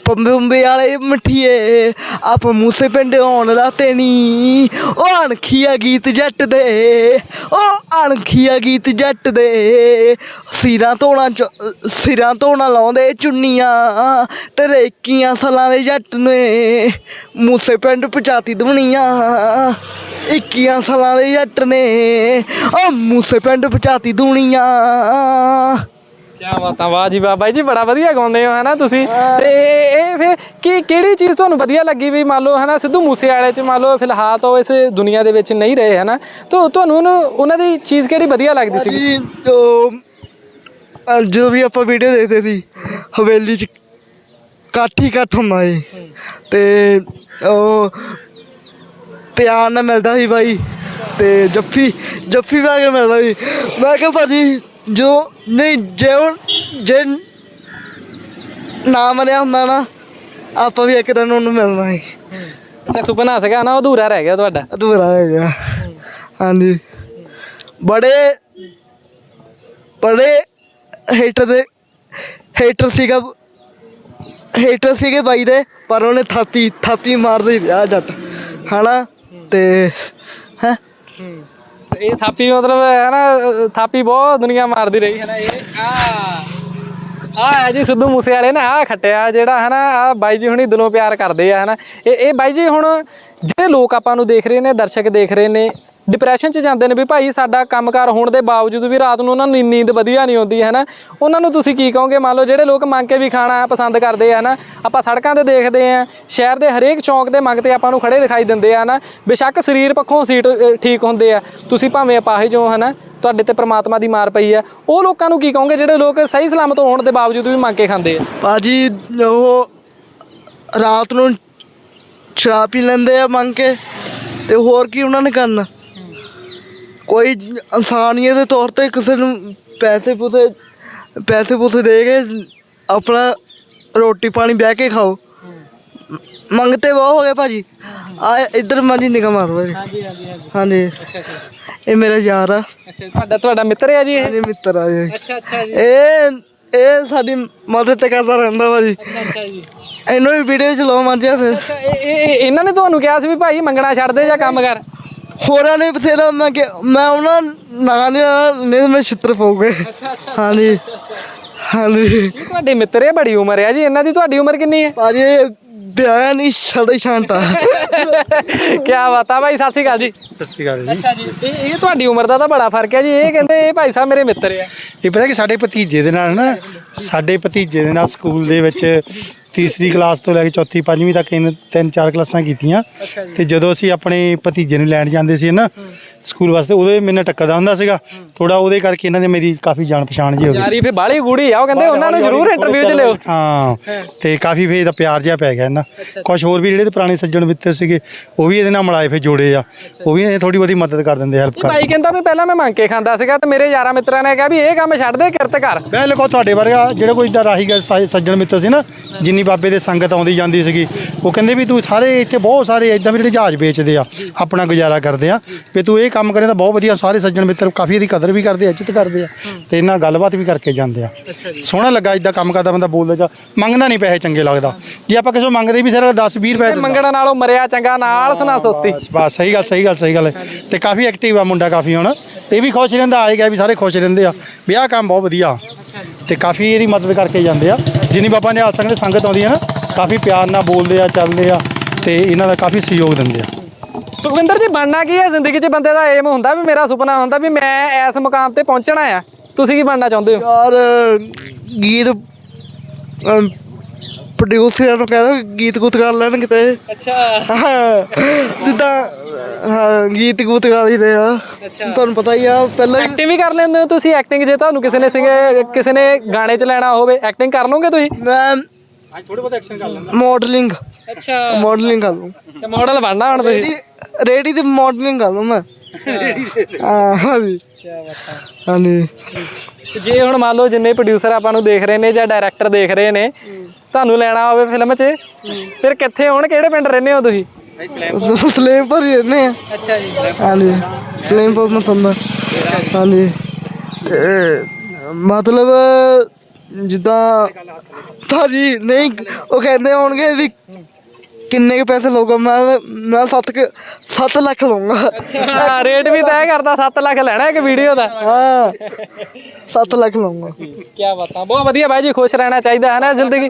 ਪੰਬੇ ਵਾਲੇ ਮਠੀਏ, ਆਪ ਮੂਸੇ ਪਿੰਡ ਆਉਣ ਦਾ ਤੇ ਉਹ ਅਣਖੀਆ ਗੀਤ ਜੱਟ ਦੇ, ਉਹ ਅਣਖੀਆ ਗੀਤ ਜੱਟ ਦੇ। ਸਿਰਾਂ ਧੋਣਾ ਸਿਰਾਂ ਧੋਣਾ ਲਾਉਂਦੇ ਚੁੰਨੀਆਂ, ਤੇਰੇ 21 ਸਾਲਾਂ ਦੇ ਜੱਟ ਨੇ। ਮੂਸੇ ਪਿੰਡ ਪਚਾਤੀ ਦੁਨੀਆਂ 21 ਸਾਲਾਂ ਦੇ ਜੱਟ ਨੇ। ਉਹ ਮੂਸੇ ਪਿੰਡ ਪਚਾਤੀ ਦੁਨੀਆਂ ਕਿਆ ਬਾਤਾਂ ਵਾਹ ਜੀ ਵਾਹ। ਬਾਈ ਜੀ ਬੜਾ ਵਧੀਆ ਗਾਉਂਦੇ ਹੋ ਹਨਾ ਤੁਸੀਂ? ਤੇ ਇਹ ਇਹ ਫਿਰ ਕੀ ਕਿਹੜੀ ਚੀਜ਼ ਤੁਹਾਨੂੰ ਵਧੀਆ ਲੱਗੀ ਵੀ ਮੰਨ ਲਓ ਹਨਾ ਸਿੱਧੂ ਮੂਸੇ ਵਾਲੇ ਚ ਮੰਨ ਲਓ ਫਿਲਹਾਲ ਤਾਂ ਉਹ ਇਸ ਦੁਨੀਆ ਦੇ ਵਿੱਚ ਨਹੀਂ ਰਹੇ ਹਨਾ? ਤਾਂ ਤੁਹਾਨੂੰ ਉਹਨੂੰ- ਉਹਨਾਂ ਦੀ ਚੀਜ਼ ਕਿਹੜੀ ਵਧੀਆ ਲੱਗਦੀ ਸੀ ਜੀ ਉਹ ਅਹ ਜਦੋਂ ਵੀ ਆਪਾਂ ਵੀਡੀਓ ਦੇਖਦੇ ਸੀ ਹਵੇਲੀ 'ਚ ਇਕੱਠ ਹੀ ਇਕੱਠ ਹੁੰਦਾ ਸੀ। ਤੇ ਉਹ ਪਿਆਰ ਨਾਲ ਮਿਲਦਾ ਸੀ ਬਾਈ ਤੇ ਜੱਫੀ ਜੱਫੀ ਪਾ ਕੇ ਮਿਲਦਾ ਸੀ। ਮੈਂ ਕਿਹਾ ਭਾਜੀ ਜੋ ਨਹੀਂ ਜੇ ਉਹ- ਜੇ ਨਾ ਮਰਿਆ ਹੁੰਦਾ ਨਾ ਆਪਾਂ ਵੀ ਇੱਕ ਦਿਨ ਉਹਨੂੰ ਮਿਲਣਾ ਸੀ। ਅੱਛਾ ਸੁਪਨਾ ਸੀਗਾ ਨਾ ਉਹ ਅਧੂਰਾ ਰਹਿ ਗਿਆ ਤੁਹਾਡਾ। ਅਧੂਰਾ ਹੈ ਗਿਆ। ਹਾਂਜੀ। ਬੜੇ ਬੜੇ ਹੇਟਰ ਦੇ ਹੇਟਰ ਸੀਗਾ। ਹੇਟਰ ਸੀਗੇ ਬਾਈ ਦੇ ਪਰ ਉਹਨੇ ਥਾਪੀ ਥਾਪੀ ਮਾਰਦੇ ਰਿਹਾ ਜੱਟ। ਹਨਾ? ਤੇ ਹੈ। ਇਹ ਥਾਪੀ ਮਤਲਬ ਹੈ ਨਾ, ਥਾਪੀ ਬਹੁਤ ਦੁਨੀਆ ਮਾਰਦੀ ਰਹੀ ਹੈ ਨਾ ਇਹ। ਆ ਆ ਹੈ ਜੀ ਸਿੱਧੂ ਮੂਸੇ ਵਾਲੇ ਨੇ ਆ ਖੱਟਿਆ ਜਿਹੜਾ ਹੈ ਨਾ ਆ ਬਾਈ ਜੀ ਹੁਣੀ ਦਿਲੋਂ ਪਿਆਰ ਕਰਦੇ ਆ ਹੈ ਨਾ। ਇਹ ਇਹ ਬਾਈ ਜੀ ਹੁਣ ਜਿਹੜੇ ਲੋਕ ਆਪਾਂ ਨੂੰ ਦੇਖ ਰਹੇ ਨੇ, ਦਰਸ਼ਕ ਦੇਖ ਰਹੇ ਨੇ ਡਿਪਰੈਸ਼ਨ 'ਚ ਜਾਂਦੇ ਨੇ ਵੀ ਭਾਈ ਸਾਡਾ ਕੰਮਕਾਰ ਹੋਣ ਦੇ ਬਾਵਜੂਦ ਵੀ ਰਾਤ ਨੂੰ ਉਹਨਾਂ ਨੂੰ ਨੀਂਦ ਵਧੀਆ ਨਹੀਂ ਆਉਂਦੀ ਹੈ ਨਾ ਉਹਨਾਂ ਨੂੰ ਤੁਸੀਂ ਕੀ ਕਹੋਗੇ? ਮੰਨ ਲਓ ਜਿਹੜੇ ਲੋਕ ਮੰਗ ਕੇ ਵੀ ਖਾਣਾ ਪਸੰਦ ਕਰਦੇ ਆ ਨਾ ਆਪਾਂ ਸੜਕਾਂ ਤੇ ਦੇਖਦੇ ਆ, ਸ਼ਹਿਰ ਦੇ ਹਰੇਕ ਚੌਂਕ ਦੇ ਮੰਗ ਤੇ ਆਪਾਂ ਨੂੰ ਖੜੇ ਦਿਖਾਈ ਦਿੰਦੇ ਆ ਨਾ ਬੇਸ਼ੱਕ ਸਰੀਰ ਪੱਖੋਂ ਸੀਟ ਠੀਕ ਹੁੰਦੇ ਆ। ਤੁਸੀਂ ਭਾਵੇਂ ਅਪਾਹਜ ਜੋ ਹੈ ਨਾ ਤੁਹਾਡੇ ਤੇ ਪ੍ਰਮਾਤਮਾ ਦੀ ਮਾਰ ਪਈ ਆ। ਉਹ ਲੋਕਾਂ ਨੂੰ ਕੀ ਕਹੋਗੇ ਜਿਹੜੇ ਲੋਕ ਸਹੀ ਸਲਾਮਤ ਹੋਣ ਦੇ ਬਾਵਜੂਦ ਵੀ ਮੰਗ ਕੇ ਖਾਂਦੇ ਆ? ਬਾਜੀ ਉਹ ਰਾਤ ਨੂੰ ਸ਼ਰਾਬ ਪੀ ਲੈਂਦੇ ਆ ਮੰਗ ਕੇ, ਤੇ ਹੋਰ ਕੀ ਉਹਨਾਂ ਨੇ ਕਰਨਾ? ਕੋਈ ਇਨਸਾਨੀਅਤ ਦੇ ਤੌਰ ਤੇ ਕਿਸੇ ਨੂੰ ਪੈਸੇ ਪੂਸੇ ਪੈਸੇ ਪੂਸੇ ਦੇ ਕੇ ਆਪਣਾ ਰੋਟੀ ਪਾਣੀ ਬਹਿ ਕੇ ਖਾਓ। ਮੰਗਤੇ ਬਹੁਤ ਹੋ ਗਏ ਭਾਜੀ। ਆ ਇੱਧਰ ਮਾਜੀ ਨਿਗਾਹ ਮਾਰੋ ਭਾਜੀ ਹਾਂਜੀ ਹਾਂਜੀ ਹਾਂਜੀ। ਹਾਂਜੀ। ਅੱਛਾ ਅੱਛਾ। ਇਹ ਮੇਰਾ ਯਾਰ ਆ। ਅੱਛਾ ਤੁਹਾਡਾ ਤੁਹਾਡਾ ਮਿੱਤਰ ਹੈ ਜੀ ਇਹ? ਮਿੱਤਰ ਆ ਜੀ। ਅੱਛਾ ਅੱਛਾ ਜੀ। ਇਹ ਇਹ ਸਾਡੀ ਮਦਦ ਤੇ ਕਰਦਾ ਰਹਿੰਦਾ ਭਾਜੀ। ਅੱਛਾ ਅੱਛਾ ਜੀ। ਇਹਨੂੰ ਵੀ ਵੀਡੀਓ ਚ ਲਓ ਮਾਂਜਿਆ ਫਿਰ। ਅੱਛਾ ਇਹ- ਇਹਨਾਂ ਨੇ ਤੁਹਾਨੂੰ ਕਿਹਾ ਸੀ ਵੀ ਭਾਈ ਮੰਗਣਾ ਛੱਡ ਦੇ ਜਾਂ ਕੰਮ ਕਰ? ਹੋਰਾਂ ਨੇ ਬਥੇਰਾ ਮੈਂ ਕਿ ਮੈਂ ਉਹਨਾਂ ਨਾਂ ਨਹੀਂ ਨਹੀਂ ਮੈਂ ਛਿੱਤਰ ਪਾਉਗੇ ਹਾਂਜੀ। ਹਾਂਜੀ। ਇਹ ਤੁਹਾਡੇ ਮਿੱਤਰ ਹੈ ਬੜੀ ਉਮਰ ਹੈ ਜੀ ਇਹਨਾਂ ਦੀ ਤੁਹਾਡੀ ਉਮਰ ਕਿੰਨੀ ਹੈ? ਭਾਜੀ ਇਹ ਵਿਆਹ ਨਹੀਂ ਛੜੇ ਸ਼ਾਂਟਾ ਕੀ ਬਾਤ ਆ ਭਾਈ ਸਤਿ ਸ਼੍ਰੀ ਅਕਾਲ ਜੀ। ਸਤਿ ਸ਼੍ਰੀ ਅਕਾਲ ਜੀ। ਅੱਛਾ ਜੀ ਇਹ ਇਹ ਤੁਹਾਡੀ ਉਮਰ ਦਾ ਤਾਂ ਬੜਾ ਫ਼ਰਕ ਹੈ ਜੀ ਇਹ ਕਹਿੰਦੇ ਇਹ ਭਾਈ ਸਾਹਿਬ ਮੇਰੇ ਮਿੱਤਰ ਆ। ਇਹ ਪਤਾ ਕਿ ਸਾਡੇ ਭਤੀਜੇ ਦੇ ਨਾਲ ਨਾ ਸਾਡੇ ਭਤੀਜੇ ਦੇ ਨਾਲ ਸਕੂਲ ਦੇ ਵਿੱਚ ਤੀਸਰੀ ਕਲਾਸ ਤੋਂ ਲੈ ਕੇ ਚੌਥੀ ਪੰਜਵੀਂ ਤੱਕ ਇਹਨੇ ਤਿੰਨ ਚਾਰ ਕਲਾਸਾਂ ਕੀਤੀਆਂ। ਤੇ ਜਦੋਂ ਅਸੀਂ ਆਪਣੇ ਭਤੀਜੇ ਨੂੰ ਲੈਣ ਜਾਂਦੇ ਸੀ ਨਾ ਸਕੂਲ ਵਾਸਤੇ ਇਹ ਮੈਨੂੰ ਟੱਕਰਦਾ ਹੁੰਦਾ ਸੀਗਾ। ਥੋੜਾ ਉਹਦੇ ਕਰਕੇ ਇਹਨਾਂ ਦੇ ਮੇਰੀ ਕਾਫੀ ਜਾਣ ਪਛਾਣ ਜੀ ਹੋ ਗਈ ਯਾਰੀ ਫੇ ਬਾਲੀ ਗੂੜੀ ਆ ਉਹ ਕਹਿੰਦੇ ਉਹਨਾਂ ਨੂੰ ਜ਼ਰੂਰ ਇੰਟਰਵਿਊ 'ਚ ਲਿਓ। ਹਾਂ ਤੇ ਕਾਫੀ ਫੇਰ ਦਾ ਪਿਆਰ ਜਿਹਾ ਪੈ ਗਿਆ ਇਹਨਾਂ। ਕੁਝ ਹੋਰ ਵੀ ਜਿਹੜੇ ਤੇ ਪੁਰਾਣੇ ਸੱਜਣ ਮਿੱਤਰ ਸੀਗੇ ਉਹ ਵੀ ਇਹਦੇ ਨਾਲ ਮਿਲਾਏ ਫੇ ਜੋੜੇ ਆ। ਉਹ ਵੀ ਥੋੜੀ ਬਹੁਤੀ ਮਦਦ ਕਰ ਦਿੰਦੇ ਹੈਲਪ ਇਹ ਕਰ ਭਾਈ ਕਹਿੰਦਾ ਵੀ ਪਹਿਲਾਂ ਮੈਂ ਮੰਗ ਕੇ ਖਾਂਦਾ ਸੀਗਾ ਤੇ ਮੇਰੇ ਯਾਰਾਂ ਮਿੱਤਰਾਂ ਨੇ ਕਿਹਾ ਵੀ ਇਹ ਕੰਮ ਛੱਡ ਦੇ ਕਿਰਤ ਕਰ ਬਿਲਕੁਲ ਤੁਹਾਡੇ ਵਰਗਾ ਜਿਹੜਾ ਕੋਈ ਇਦਾਂ ਰਾਹੀਗਰ ਸੱਜਣ ਮਿੱਤਰ ਸੀ ਨਾ ਜਿੰਨੀ ਬਾਬੇ ਦੇ ਸੰਗਤ ਆਉਂਦੀ ਜਾਂਦੀ ਸੀਗੀ ਉਹ ਕਹਿੰਦੇ ਵੀ ਤੂੰ ਸਾਰੇ ਇੱਥੇ ਬਹੁਤ ਸਾਰੇ ਇਦਾਂ ਵੀ ਜਿਹੜੇ ਜਹਾਜ਼ ਵੇਚਦੇ ਆ ਆਪਣਾ ਗੁਜ਼ਾਰਾ ਕਰਦੇ ਆ ਵੀ ਤੂੰ ਇਹ ਕੰਮ ਕਰੇ ਤਾਂ ਬਹੁਤ ਵਧੀਆ ਸਾਰੇ ਸੱਜਣ ਮਿੱਤਰ ਕਾਫੀ ਇਹਦੀ ਕਦਰ ਵੀ ਕਰਦੇ ਆ ਇੱਜ਼ਤ ਕਰਦੇ ਆ ਤੇ ਇਹਨਾਂ ਗੱਲਬਾਤ ਵੀ ਕਰਕੇ ਜਾਂਦੇ ਆ। ਸੋਹਣਾ ਲੱਗਾ ਇਦਾਂ ਕੰਮ ਕਰਦਾ ਬੰਦਾ ਬੋਲਦਾ ਜਾ ਮੰਗਦਾ ਨਹੀਂ ਪੈਸੇ ਚੰਗੇ ਲੱਗਦਾ। ਜੇ ਆਪਾਂ ਕਿਸੇ ਤੋਂ ਮੰਗਦੇ ਵੀ ਸਿਰ 10 20 ਰੁਪਏ ਤੇ। ਮੰਗਣ ਨਾਲੋਂ ਮਰਿਆ ਚੰਗਾ ਨਾਲ ਸੁਣਾ ਸੁਸਤੀ। ਬਸ ਸਹੀ ਗੱਲ ਸਹੀ ਗੱਲ ਸਹੀ ਗੱਲ ਹੈ। ਤੇ ਕਾਫੀ ਐਕਟਿਵ ਆ ਮੁੰਡਾ ਕਾਫੀ ਹੁਣ। ਇਹ ਵੀ ਖੁਸ਼ ਰਹਿੰਦਾ ਆਏ ਗਿਆ ਵੀ ਸਾਰੇ ਖੁਸ਼ ਰਹਿੰਦੇ ਆ। ਵੀ ਆਹ ਕੰਮ ਬਹੁਤ ਵਧੀਆ। ਤੇ ਕਾਫੀ ਇਹਦੀ ਮਦਦ ਕਰਕੇ ਜਾਂਦੇ ਆ। ਜਿੰਨੀ ਬਾਬਾ ਨਿਹਾਲ ਸਿੰਘ ਦੇ ਸੰਗਤ ਆਉਂਦੀ ਆ ਨਾ ਕਾਫੀ ਪਿਆਰ ਨਾਲ ਬੋਲਦੇ ਆ ਚੱਲਦੇ ਆ ਤੇ ਇਹਨਾਂ ਦਾ ਕਾਫੀ ਸਹਿਯੋਗ ਦਿੰਦੇ ਆ। ਸੁਖਵਿੰਦਰ ਜੀ ਬਣਨਾ ਕੀ ਹੈ? ਜ਼ਿੰਦਗੀ 'ਚ ਬੰਦੇ ਦਾ ਏਮ ਹੁੰਦਾ ਵੀ ਮੇਰਾ ਸੁਪਨਾ ਹੁੰਦਾ ਵੀ ਮੈਂ ਇਸ ਮੁਕਾਮ ਤੇ ਪਹੁੰਚਣਾ ਆ। ਤੁਸੀਂ ਕੀ ਬਣਨਾ ਚਾਹੁੰਦੇ ਹੋ? ਯਾਰ ਗੀਤ ਪ੍ਰੋਡਿਊਸਰ ਨੂੰ ਕਹਿੰਦਾ ਗੀਤ ਗੁੱਤ ਕਰ ਲੈਣ ਕਿਤੇ। ਅੱਛਾ। ਜਿੱਦਾਂ ਹਾਂ ਗੀਤ ਗੁੱਤ ਗਾ ਲਈਦੇ ਆ। ਤੁਹਾਨੂੰ ਪਤਾ ਹੀ ਆ ਪਹਿਲਾਂ ਐਕਟਿੰਗ ਵੀ ਕਰ ਲੈਂਦੇ ਹੋ ਤੁਸੀਂ? ਐਕਟਿੰਗ ਜੇ ਤੁਹਾਨੂੰ ਕਿਸੇ ਨੇ ਸਿੰਗ ਕਿਸੇ ਨੇ ਗਾਣੇ 'ਚ ਲੈਣਾ ਹੋਵੇ ਐਕਟਿੰਗ ਕਰ ਲਓਗੇ ਤੁਸੀਂ? ਮੈਂ ਥੋੜੇ ਬਹੁਤ ਐਕਸ਼ਨ ਕਰ ਲੈਂਦਾ। ਮਾਡਲਿੰਗ ਅੱਛਾ। ਮਾਡਲਿੰਗ ਕਰ ਲੂੰ ਤੇ ਮਾਡਲ ਬਣਨਾ ਹੁਣ ਤੁਸੀਂ? ਰੇਡੀ ਤੇ ਮਾਡਲਿੰਗ ਕਰ ਲੂੰ ਮੈਂ। ਹਾਂ ਹਾਂਜੀ। ਹਾਂਜੀ। ਤੇ ਜੇ ਹੁਣ ਮੰਨ ਲਓ ਜਿੰਨੇ ਪ੍ਰੋਡਿਊਸਰ ਆਪਾਂ ਨੂੰ ਦੇਖ ਰਹੇ ਨੇ ਜਾਂ ਡਾਇਰੈਕਟਰ ਦੇਖ ਰਹੇ ਨੇ ਤੁਹਾਨੂੰ ਲੈਣਾ ਹੋਵੇ ਫਿਲਮ 'ਚ ਫਿਰ ਕਿੱਥੇ ਹੋਣ? ਕਿਹੜੇ ਪਿੰਡ ਰਹਿੰਦੇ ਹੋ ਤੁਸੀਂ? ਸਲੇਮ ਪਰ ਹੀ ਰਹਿੰਦੇ ਆ ਅੱਛਾ ਜੀ। ਹਾਂਜੀ। ਸਲੇਮ ਪਰ ਮਸੰਦਾ ਹਾਂਜੀ। ਮਤਲਬ ਜਿੱਦਾਂ ਭਾਜੀ ਨਹੀਂ ਉਹ ਕਹਿੰਦੇ ਹੋਣਗੇ ਵੀ ਕਿੰਨੇ ਕੁ ਪੈਸੇ ਲਊਗਾ? ਮੈਂ ਮੈਂ 7 7 ਲੱਖ ਲਊਂਗਾ। ਅੱਛਾ ਰੇਟ ਵੀ ਤੈਅ ਕਰਦਾ 7 ਲੱਖ ਲੈਣਾ ਇੱਕ ਵੀਡੀਓ ਦਾ। ਹਾਂ 7 ਲੱਖ ਲਊਂਗਾ। ਕੀ ਬਾਤਾਂ ਬਹੁਤ ਵਧੀਆ ਬਾਈ ਜੀ ਖੁਸ਼ ਰਹਿਣਾ ਚਾਹੀਦਾ ਹੈ ਨਾ ਜ਼ਿੰਦਗੀ?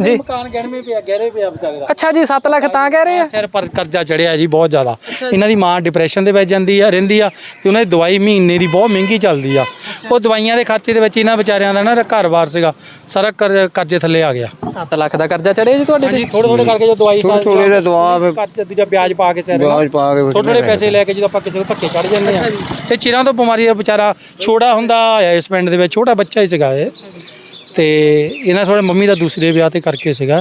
ਜੀ। ਮਕਾਨ ਗਹਿਣੇ ਪਿਆ ਗਹਿਰੇ ਪਿਆ ਵਿਚਾਰੇ ਦਾ। ਅੱਛਾ ਜੀ 7 ਲੱਖ ਤਾਂ ਕਹਿ ਰਹੇ ਆ? ਸਿਰ ਪਰ ਕਰਜ਼ਾ ਚੜਿਆ ਜੀ ਬਹੁਤ ਜ਼ਿਆਦਾ। ਇਹਨਾਂ ਦੀ ਮਾਂ ਡਿਪਰੈਸ਼ਨ ਦੇ ਵਿੱਚ ਜਾਂਦੀ ਆ ਰਹਿੰਦੀ ਆ ਤੇ ਉਹਨਾਂ ਦੀ ਦਵਾਈ ਮਹੀਨੇ ਦੀ ਬਹੁਤ ਮਹਿੰਗੀ ਚੱਲਦੀ ਆ। ਉਹ ਦਵਾਈਆਂ ਦੇ ਖਰਚੇ ਦੇ ਵਿੱਚ ਇਹਨਾਂ ਵਿਚਾਰਿਆਂ ਦਾ ਨਾ ਘਰ-ਬਾਰ ਸੀਗਾ ਸਾਰਾ ਕਰ- ਕਰਜ਼ੇ ਥੱਲੇ ਆ ਗਿਆ। 7 ਲੱਖ ਦਾ ਕਰਜ਼ਾ ਚੜਿਆ ਜੀ ਤੁਹਾਡੇ ਤੇ? ਥੋੜੇ ਥੋੜੇ ਕਰਕੇ ਜੋ ਦਵਾਈ ਥੋੜੇ ਥੋੜੇ ਦਾ ਦਵਾ ਫਿਰ ਕਰਜ਼ਾ ਦੂਜਾ ਵਿਆਜ ਪਾ ਕੇ ਸਿਰ ਵਿਆਜ ਪਾ ਕੇ ਥੋੜੇ ਥੋੜੇ ਪੈਸੇ ਲੈ ਕੇ ਜਦੋਂ ਆਪਾਂ ਕਿਸੇ ਨੂੰ ਧੱਕੇ ਚੜ ਜਾਂਦੇ ਆ। ਇਹ ਚਿਰਾਂ ਤੋਂ ਬਿਮਾਰੀ ਦਾ ਵਿਚਾਰਾ ਛੋੜਾ ਹੁੰਦਾ ਆਇਆ ਇਸ ਪਿੰਡ ਦੇ ਵਿੱਚ ਛੋਟਾ ਬੱਚਾ ਹੀ ਸੀਗਾ ਇਹ। ਤੇ ਇਹਨਾਂ ਥੋੜੇ ਮੰਮੀ ਦਾ ਦੂਸਰੇ ਵਿਆਹ ਤੇ ਕਰਕੇ ਸੀਗਾ।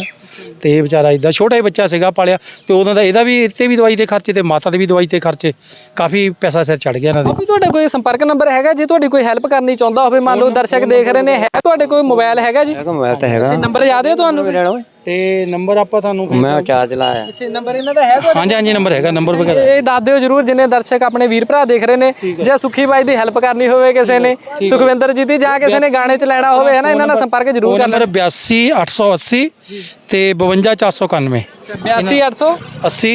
ਤੇ ਇਹ ਵਿਚਾਰਾ ਇਦਾਂ ਛੋਟਾ ਹੀ ਬੱਚਾ ਸੀਗਾ ਪਾਲਿਆ। ਤੇ ਉਦੋਂ ਦਾ ਇਹਦਾ ਵੀ ਇੱਥੇ ਵੀ ਦਵਾਈ ਦੇ ਖਰਚੇ ਤੇ ਮਾਤਾ ਦੇ ਵੀ ਦਵਾਈ ਤੇ ਖਰਚੇ ਕਾਫੀ ਪੈਸਾ ਸਿਰ ਚੜ ਗਿਆ ਇਹਨਾਂ ਦੇ। ਵੀ ਤੁਹਾਡਾ ਕੋਈ ਸੰਪਰਕ ਨੰਬਰ ਹੈਗਾ? ਜੇ ਤੁਹਾਡੀ ਕੋਈ ਹੈਲਪ ਕਰਨੀ ਚਾਹੁੰਦਾ ਹੋਵੇ ਮੰਨ ਲਓ ਦਰਸ਼ਕ ਦੇਖ ਰਹੇ ਨੇ ਹੈ ਤੁਹਾਡੇ ਕੋਈ ਮੋਬਾਈਲ ਹੈਗਾ ਜੀ? ਹੈਗਾ ਮੋਬਾਈਲ ਤਾਂ ਹੈਗਾ। ਨੰਬਰ ਯਾਦ ਹੈ ਤੁਹਾਨੂੰ ਤੇ ਨੰਬਰ ਆਪਾਂ ਤੁਹਾਨੂੰ ਮੈਂ ਚਾਰਜ ਲਾਇਆ ਅੱਛਾ ਨੰਬਰ ਇਹਨਾਂ ਦਾ ਹੈ ਤੁਹਾਡਾ ਹਾਂਜੀ ਹਾਂਜੀ ਨੰਬਰ ਹੈਗਾ ਨੰਬਰ ਵਗੈਰਾ। ਇਹ ਦੱਸ ਦਿਓ ਜਰੂਰ ਜਿੰਨੇ ਦਰਸ਼ਕ ਆਪਣੇ ਵੀਰ ਭਰਾ ਦੇਖ ਰਹੇ ਨੇ ਜੇ ਸੁਖੀ ਬਾਈ ਦੀ ਹੈਲਪ ਕਰਨੀ ਹੋਵੇ ਕਿਸੇ ਨੇ ਸੁਖਵਿੰਦਰ ਜੀ ਦੀ ਜਾਂ ਕਿਸੇ ਨੇ ਗਾਣੇ ਚ ਲੈਣਾ ਹੋਵੇ ਹੈ ਨਾ ਇਹਨਾਂ ਨਾਲ ਸੰਪਰਕ ਜਰੂਰ ਕਰ ਨੰਬਰ 82 880 ਤੇ 52 491 82800 80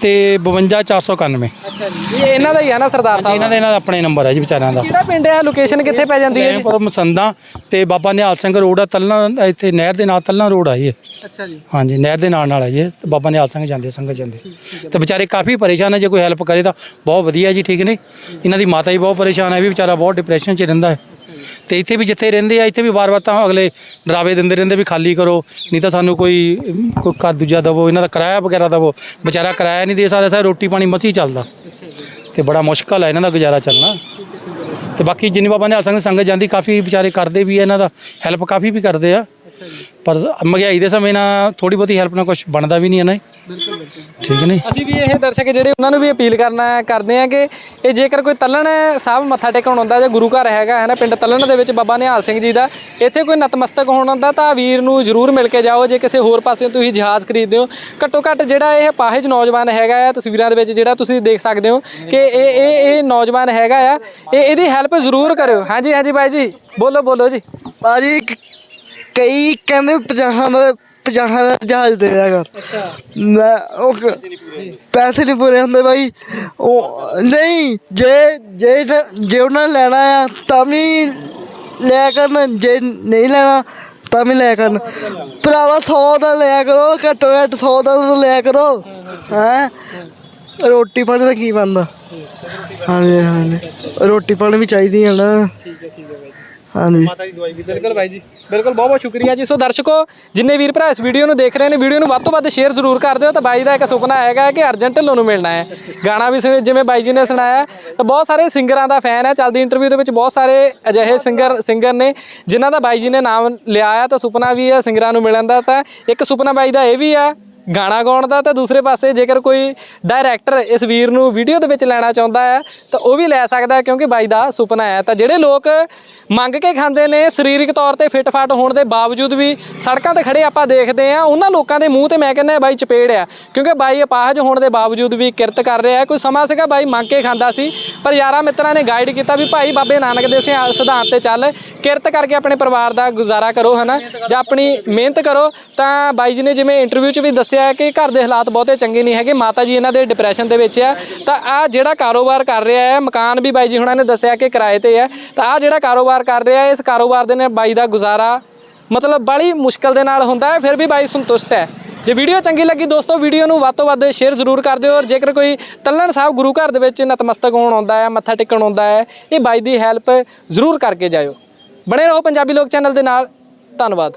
ਤੇ 52 491 ਅੱਛਾ ਜੀ ਇਹ ਇਹਨਾਂ ਦਾ ਹੀ ਹੈ ਨਾ ਸਰਦਾਰ ਸਾਹਿਬ ਇਹਨਾਂ ਦਾ? ਇਹਨਾਂ ਦਾ ਆਪਣੇ ਨੰਬਰ ਹੈ ਜੀ ਵਿਚਾਰਿਆਂ ਦਾ। ਕਿਹੜਾ ਪਿੰਡ ਹੈ? ਲੋਕੇਸ਼ਨ ਕਿੱਥੇ ਪੈ ਜਾਂਦੀ ਹੈ ਜੀ? ਪਰ ਮਸੰਦਾ ਤੇ ਬਾਬਾ ਨਿਹਾਲ ਸਿੰਘ ਰੋਡ ਆ ਇੱਥੇ ਨਹਿਰ ਦੇ ਨਾਲ ਤਲਣਾ ਰੋਡ ਆ ਜੀ ਇਹ। ਅੱਛਾ ਜੀ। ਹਾਂਜੀ ਨਹਿਰ ਦੇ ਨਾਲ ਨਾਲ ਆ ਜੀ ਇਹ, ਤੇ ਬਾਬਾ ਨਿਹਾਲ ਸਿੰਘ ਜਾਂਦੇ ਸੰਗਤ ਜਾਂਦੇ। ਤੇ ਵਿਚਾਰੇ ਕਾਫੀ ਪਰੇਸ਼ਾਨ ਹੈ ਜੇ ਕੋਈ ਹੈਲਪ ਕਰੇ ਤਾਂ ਬਹੁਤ ਵਧੀਆ ਜੀ ਠੀਕ ਨੇ ਇਹਨਾਂ ਦੀ ਮਾਤਾ ਵੀ ਬਹੁਤ ਪਰੇਸ਼ਾਨ ਹੈ ਵੀ ਵਿਚਾਰਾ ਬਹੁਤ ਡਿਪਰੈਸ਼ਨ 'ਚ ਰਹਿੰਦਾ ਹੈ। ਤੇ ਇੱਥੇ ਵੀ ਜਿੱਥੇ ਰਹਿੰਦੇ ਆ, ਇੱਥੇ ਵੀ ਵਾਰ-ਵਾਰ ਤਾਂ ਅਗਲੇ ਡਰਾਵੇ ਦਿੰਦੇ ਰਹਿੰਦੇ ਵੀ ਖਾਲੀ ਕਰੋ, ਨਹੀਂ ਤਾਂ ਸਾਨੂੰ ਕੋਈ ਕੋਈ ਘਰ ਦੂਜਾ ਦਵੋ, ਇਹਨਾਂ ਦਾ ਕਿਰਾਇਆ ਵਗੈਰਾ ਦਵੋ। ਵਿਚਾਰਾ ਕਿਰਾਇਆ ਨਹੀਂ ਦੇ ਸਕਦਾ ਸਰ ਰੋਟੀ ਪਾਣੀ ਮਸੀ ਚੱਲਦਾ। ਤੇ ਬੜਾ ਮੁਸ਼ਕਲ ਹੈ ਇਹਨਾਂ ਦਾ ਗੁਜ਼ਾਰਾ ਚੱਲਣਾ। ਤੇ ਬਾਕੀ ਜਿੰਨੀ ਬਾਬਾ ਨੇ ਸੰਗ ਸੰਗਤ ਜਾਂਦੀ, ਕਾਫੀ ਵਿਚਾਰੇ ਕਰਦੇ ਵੀ ਆ ਇਹਨਾਂ ਦਾ ਹੈਲਪ ਕਾਫੀ ਵੀ ਕਰਦੇ ਆ। ਪਰ ਮਹਿੰਗਾਈ ਦੇ ਸਮੇਂ ਨਾਲ ਥੋੜੀ ਬਹੁਤੀ ਹੈਲਪ ਨਾਲ ਕੁਝ ਬਣਦਾ ਵੀ ਨਹੀਂ ਹੈ ਨਾ ਠੀਕ ਨਹੀਂ ਅਸੀਂ ਵੀ ਇਹ ਦਰਸ਼ਕ ਜਿਹੜੇ ਉਹਨਾਂ ਨੂੰ ਵੀ ਅਪੀਲ ਕਰਨਾ ਕਰਦੇ ਆ ਕਿ ਇਹ ਜੇਕਰ ਕੋਈ ਤੱਲਣ ਸਾਹਿਬ ਮੱਥਾ ਟੇਕਣ ਆਉਂਦਾ ਜਾਂ ਗੁਰੂ ਘਰ ਹੈਗਾ ਹੈ ਨਾ ਪਿੰਡ ਤੱਲਣ ਦੇ ਵਿੱਚ ਬਾਬਾ ਨਿਹਾਲ ਸਿੰਘ ਜੀ ਦਾ ਇੱਥੇ ਕੋਈ ਨਤਮਸਤਕ ਹੋਣ ਆਉਂਦਾ ਤਾਂ ਵੀਰ ਨੂੰ ਜ਼ਰੂਰ ਮਿਲ ਕੇ ਜਾਓ। ਜੇ ਕਿਸੇ ਹੋਰ ਪਾਸੇ ਤੁਸੀਂ ਜਹਾਜ਼ ਖਰੀਦਦੇ ਹੋ ਘੱਟੋ ਘੱਟ ਜਿਹੜਾ ਇਹ ਪਾਹਿਜ ਨੌਜਵਾਨ ਹੈਗਾ ਆ ਤਸਵੀਰਾਂ ਦੇ ਵਿੱਚ ਜਿਹੜਾ ਤੁਸੀਂ ਦੇਖ ਸਕਦੇ ਹੋ ਕਿ ਇਹ ਇਹ ਇਹ ਨੌਜਵਾਨ ਹੈਗਾ ਆ ਇਹ ਇਹਦੀ ਹੈਲਪ ਜ਼ਰੂਰ ਕਰਿਓ। ਹਾਂਜੀ ਹਾਂਜੀ ਬਾਈ ਜੀ ਬੋਲੋ ਬੋਲੋ ਜੀ। ਭਾਜੀ ਕ- ਕਈ ਕਹਿੰਦੇ 50 ਦਾ 50 ਦਾ ਜਹਾਜ਼ ਦੇ ਦਿਆ ਕਰ। ਅੱਛਾ। ਮੈਂ ਉਹ ਪੈਸੇ ਨਹੀਂ ਪੂਰੇ ਹੁੰਦੇ ਬਾਈ। ਉਹ ਨਹੀਂ ਜੇ ਜੇ ਤਾਂ- ਜੇ ਉਹਨਾਂ ਨੇ ਲੈਣਾ ਆ ਤਾਂ ਵੀ ਲਿਆ ਕਰਨ। ਜੇ ਨਹੀਂ ਲੈਣਾ ਤਾਂ ਵੀ ਲਿਆ ਕਰਨ। ਭਰਾਵਾ 100 ਦਾ ਲਿਆ ਕਰੋ ਘੱਟੋ ਘੱਟ 100 ਦਾ ਤਾਂ ਲਿਆ ਕਰੋ। ਹੈ? ਰੋਟੀ ਪਾਣੀ ਦਾ ਕੀ ਬਣਦਾ? ਹਾਂਜੀ ਹਾਂਜੀ। ਰੋਟੀ ਪਾਣੀ ਵੀ ਚਾਹੀਦੀ ਹੈ ਨਾ ਹਾਂਜੀ। ਬਿਲਕੁਲ ਬਾਈ ਜੀ ਬਿਲਕੁਲ ਬਹੁਤ ਬਹੁਤ ਸ਼ੁਕਰੀਆ ਜੀ। ਸੋ ਦਰਸ਼ਕੋ, ਜਿੰਨੇ ਵੀਰ ਭਰਾ ਇਸ ਵੀਡੀਓ ਨੂੰ ਦੇਖ ਰਹੇ ਨੇ, ਵੀਡੀਓ ਨੂੰ ਵੱਧ ਤੋਂ ਵੱਧ ਸ਼ੇਅਰ ਜ਼ਰੂਰ ਕਰ ਦਿਓ। ਤਾਂ ਬਾਈ ਦਾ ਇੱਕ ਸੁਪਨਾ ਹੈਗਾ ਕਿ ਅਰਜਨ ਢਿੱਲੋਂ ਨੂੰ ਮਿਲਣਾ ਹੈ। ਗਾਣਾ ਵੀ ਜਿਵੇਂ- ਜਿਵੇਂ ਬਾਈ ਜੀ ਨੇ ਸੁਣਾਇਆ ਤਾਂ ਬਹੁਤ ਸਾਰੇ ਸਿੰਗਰਾਂ ਦਾ ਫੈਨ ਹੈ। ਚੱਲਦੀ ਇੰਟਰਵਿਊ ਦੇ ਵਿੱਚ ਬਹੁਤ ਸਾਰੇ ਅਜਿਹੇ ਸਿੰਗਰ ਸਿੰਗਰ ਨੇ, ਜਿਨ੍ਹਾਂ ਦਾ ਬਾਈ ਜੀ ਨੇ ਨਾਮ ਲਿਆ ਆ। ਤਾਂ ਸੁਪਨਾ ਵੀ ਹੈ ਸਿੰਗਰਾਂ ਨੂੰ ਮਿਲਣ ਦਾ। ਤਾਂ ਇੱਕ ਸੁਪਨਾ ਬਾਈ ਦਾ ਇਹ ਵੀ ਆ ਗਾਣਾ ਗਾਉਣ ਦਾ ਤਾਂ ਦੂਸਰੇ ਪਾਸੇ ਜੇਕਰ ਕੋਈ ਡਾਇਰੈਕਟਰ ਇਸ ਵੀਰ ਨੂੰ ਵੀਡੀਓ ਦੇ ਵਿੱਚ ਲੈਣਾ ਚਾਹੁੰਦਾ ਹੈ, ਤਾਂ ਉਹ ਵੀ ਲੈ ਸਕਦਾ ਹੈ ਕਿਉਂਕਿ ਬਾਈ ਦਾ ਸੁਪਨਾ ਹੈ। ਤਾਂ ਜਿਹੜੇ ਲੋਕ ਮੰਗ ਕੇ ਖਾਂਦੇ ਨੇ ਸਰੀਰਕ ਤੌਰ ਤੇ ਫਿੱਟ ਫਾਟ ਹੋਣ ਦੇ ਬਾਵਜੂਦ ਵੀ ਸੜਕਾਂ ਤੇ ਖੜੇ ਆਪਾਂ ਦੇਖਦੇ ਆ ਉਹਨਾਂ ਲੋਕਾਂ ਦੇ ਮੂੰਹ ਤੇ ਮੈਂ ਕਹਿੰਦਾ ਬਾਈ ਚਪੇੜ ਆ। ਕਿਉਂਕਿ ਬਾਈ ਅਪਾਹਜ ਹੋਣ ਦੇ ਬਾਵਜੂਦ ਵੀ ਕਿਰਤ ਕਰ ਰਿਹਾ ਹੈ। ਕੋਈ ਸਮਾਂ ਸੀਗਾ ਬਾਈ ਮੰਗ ਕੇ ਖਾਂਦਾ ਸੀ, ਪਰ ਯਾਰਾਂ ਮਿੱਤਰਾਂ ਨੇ ਗਾਈਡ ਕੀਤਾ ਵੀ ਭਾਈ ਬਾਬੇ ਨਾਨਕ ਦੇ ਸਿਆ- ਸਿਧਾਂਤ ਤੇ ਚੱਲ, ਕਿਰਤ ਕਰਕੇ ਆਪਣੇ ਪਰਿਵਾਰ ਦਾ ਗੁਜ਼ਾਰਾ ਕਰੋ, ਹਨਾ? ਜਾਂ ਆਪਣੀ ਮਿਹਨਤ ਕਰੋ, ਤਾਂ ਬਾਈ ਜੀ ਨੇ ਜਿਵੇਂ ਇੰਟਰਵਿਊ 'ਚ ਵੀ ਦੱਸਿਆ ਹੈ ਕਿ ਘਰ ਦੇ ਹਾਲਾਤ ਬਹੁਤੇ ਚੰਗੇ ਨਹੀਂ ਹੈਗੇ, ਮਾਤਾ ਜੀ ਇਹਨਾਂ ਦੇ ਡਿਪਰੈਸ਼ਨ ਦੇ ਵਿੱਚ ਆ। ਤਾਂ ਆ ਜਿਹੜਾ ਕਾਰੋਬਾਰ ਕਰ ਰਿਹਾ ਹੈ, ਮਕਾਨ ਵੀ ਬਾਈ ਜੀ ਹੁਣਾਂ ਨੇ ਦੱਸਿਆ ਕਿ ਕਿਰਾਏ ਤੇ ਹੈ। ਤਾਂ ਆ ਜਿਹੜਾ ਕਾਰੋਬਾਰ ਕਰ ਰਿਹਾ ਇਸ ਕਾਰੋਬਾਰ ਦੇ ਨਾਲ ਬਾਈ ਦਾ ਗੁਜ਼ਾਰਾ ਮਤਲਬ ਬੜੀ ਮੁਸ਼ਕਲ ਦੇ ਨਾਲ ਹੁੰਦਾ ਹੈ, ਫਿਰ ਵੀ ਬਾਈ ਸੰਤੁਸ਼ਟ ਹੈ। ਜੇ ਵੀਡੀਓ ਚੰਗੀ ਲੱਗੀ ਦੋਸਤੋ, ਵੀਡੀਓ ਨੂੰ ਵੱਧ ਤੋਂ ਵੱਧ ਸ਼ੇਅਰ ਜ਼ਰੂਰ ਕਰ ਦਿਓ ਔਰ ਜੇਕਰ ਕੋਈ ਤੱਲਣ ਸਾਹਿਬ ਗੁਰੂ ਘਰ ਦੇ ਵਿੱਚ ਨਤਮਸਤਕ ਹੋਣ ਆਉਂਦਾ ਹੈ, ਮੱਥਾ ਟੇਕਣ ਆਉਂਦਾ ਹੈ, ਇਹ ਬਾਈ ਦੀ ਹੈਲਪ ਜ਼ਰੂਰ ਕਰਕੇ ਜਾਇਓ। ਬਣੇ ਰਹੋ ਪੰਜਾਬੀ ਲੋਕ ਚੈਨਲ ਦੇ ਨਾਲ। ਧੰਨਵਾਦ।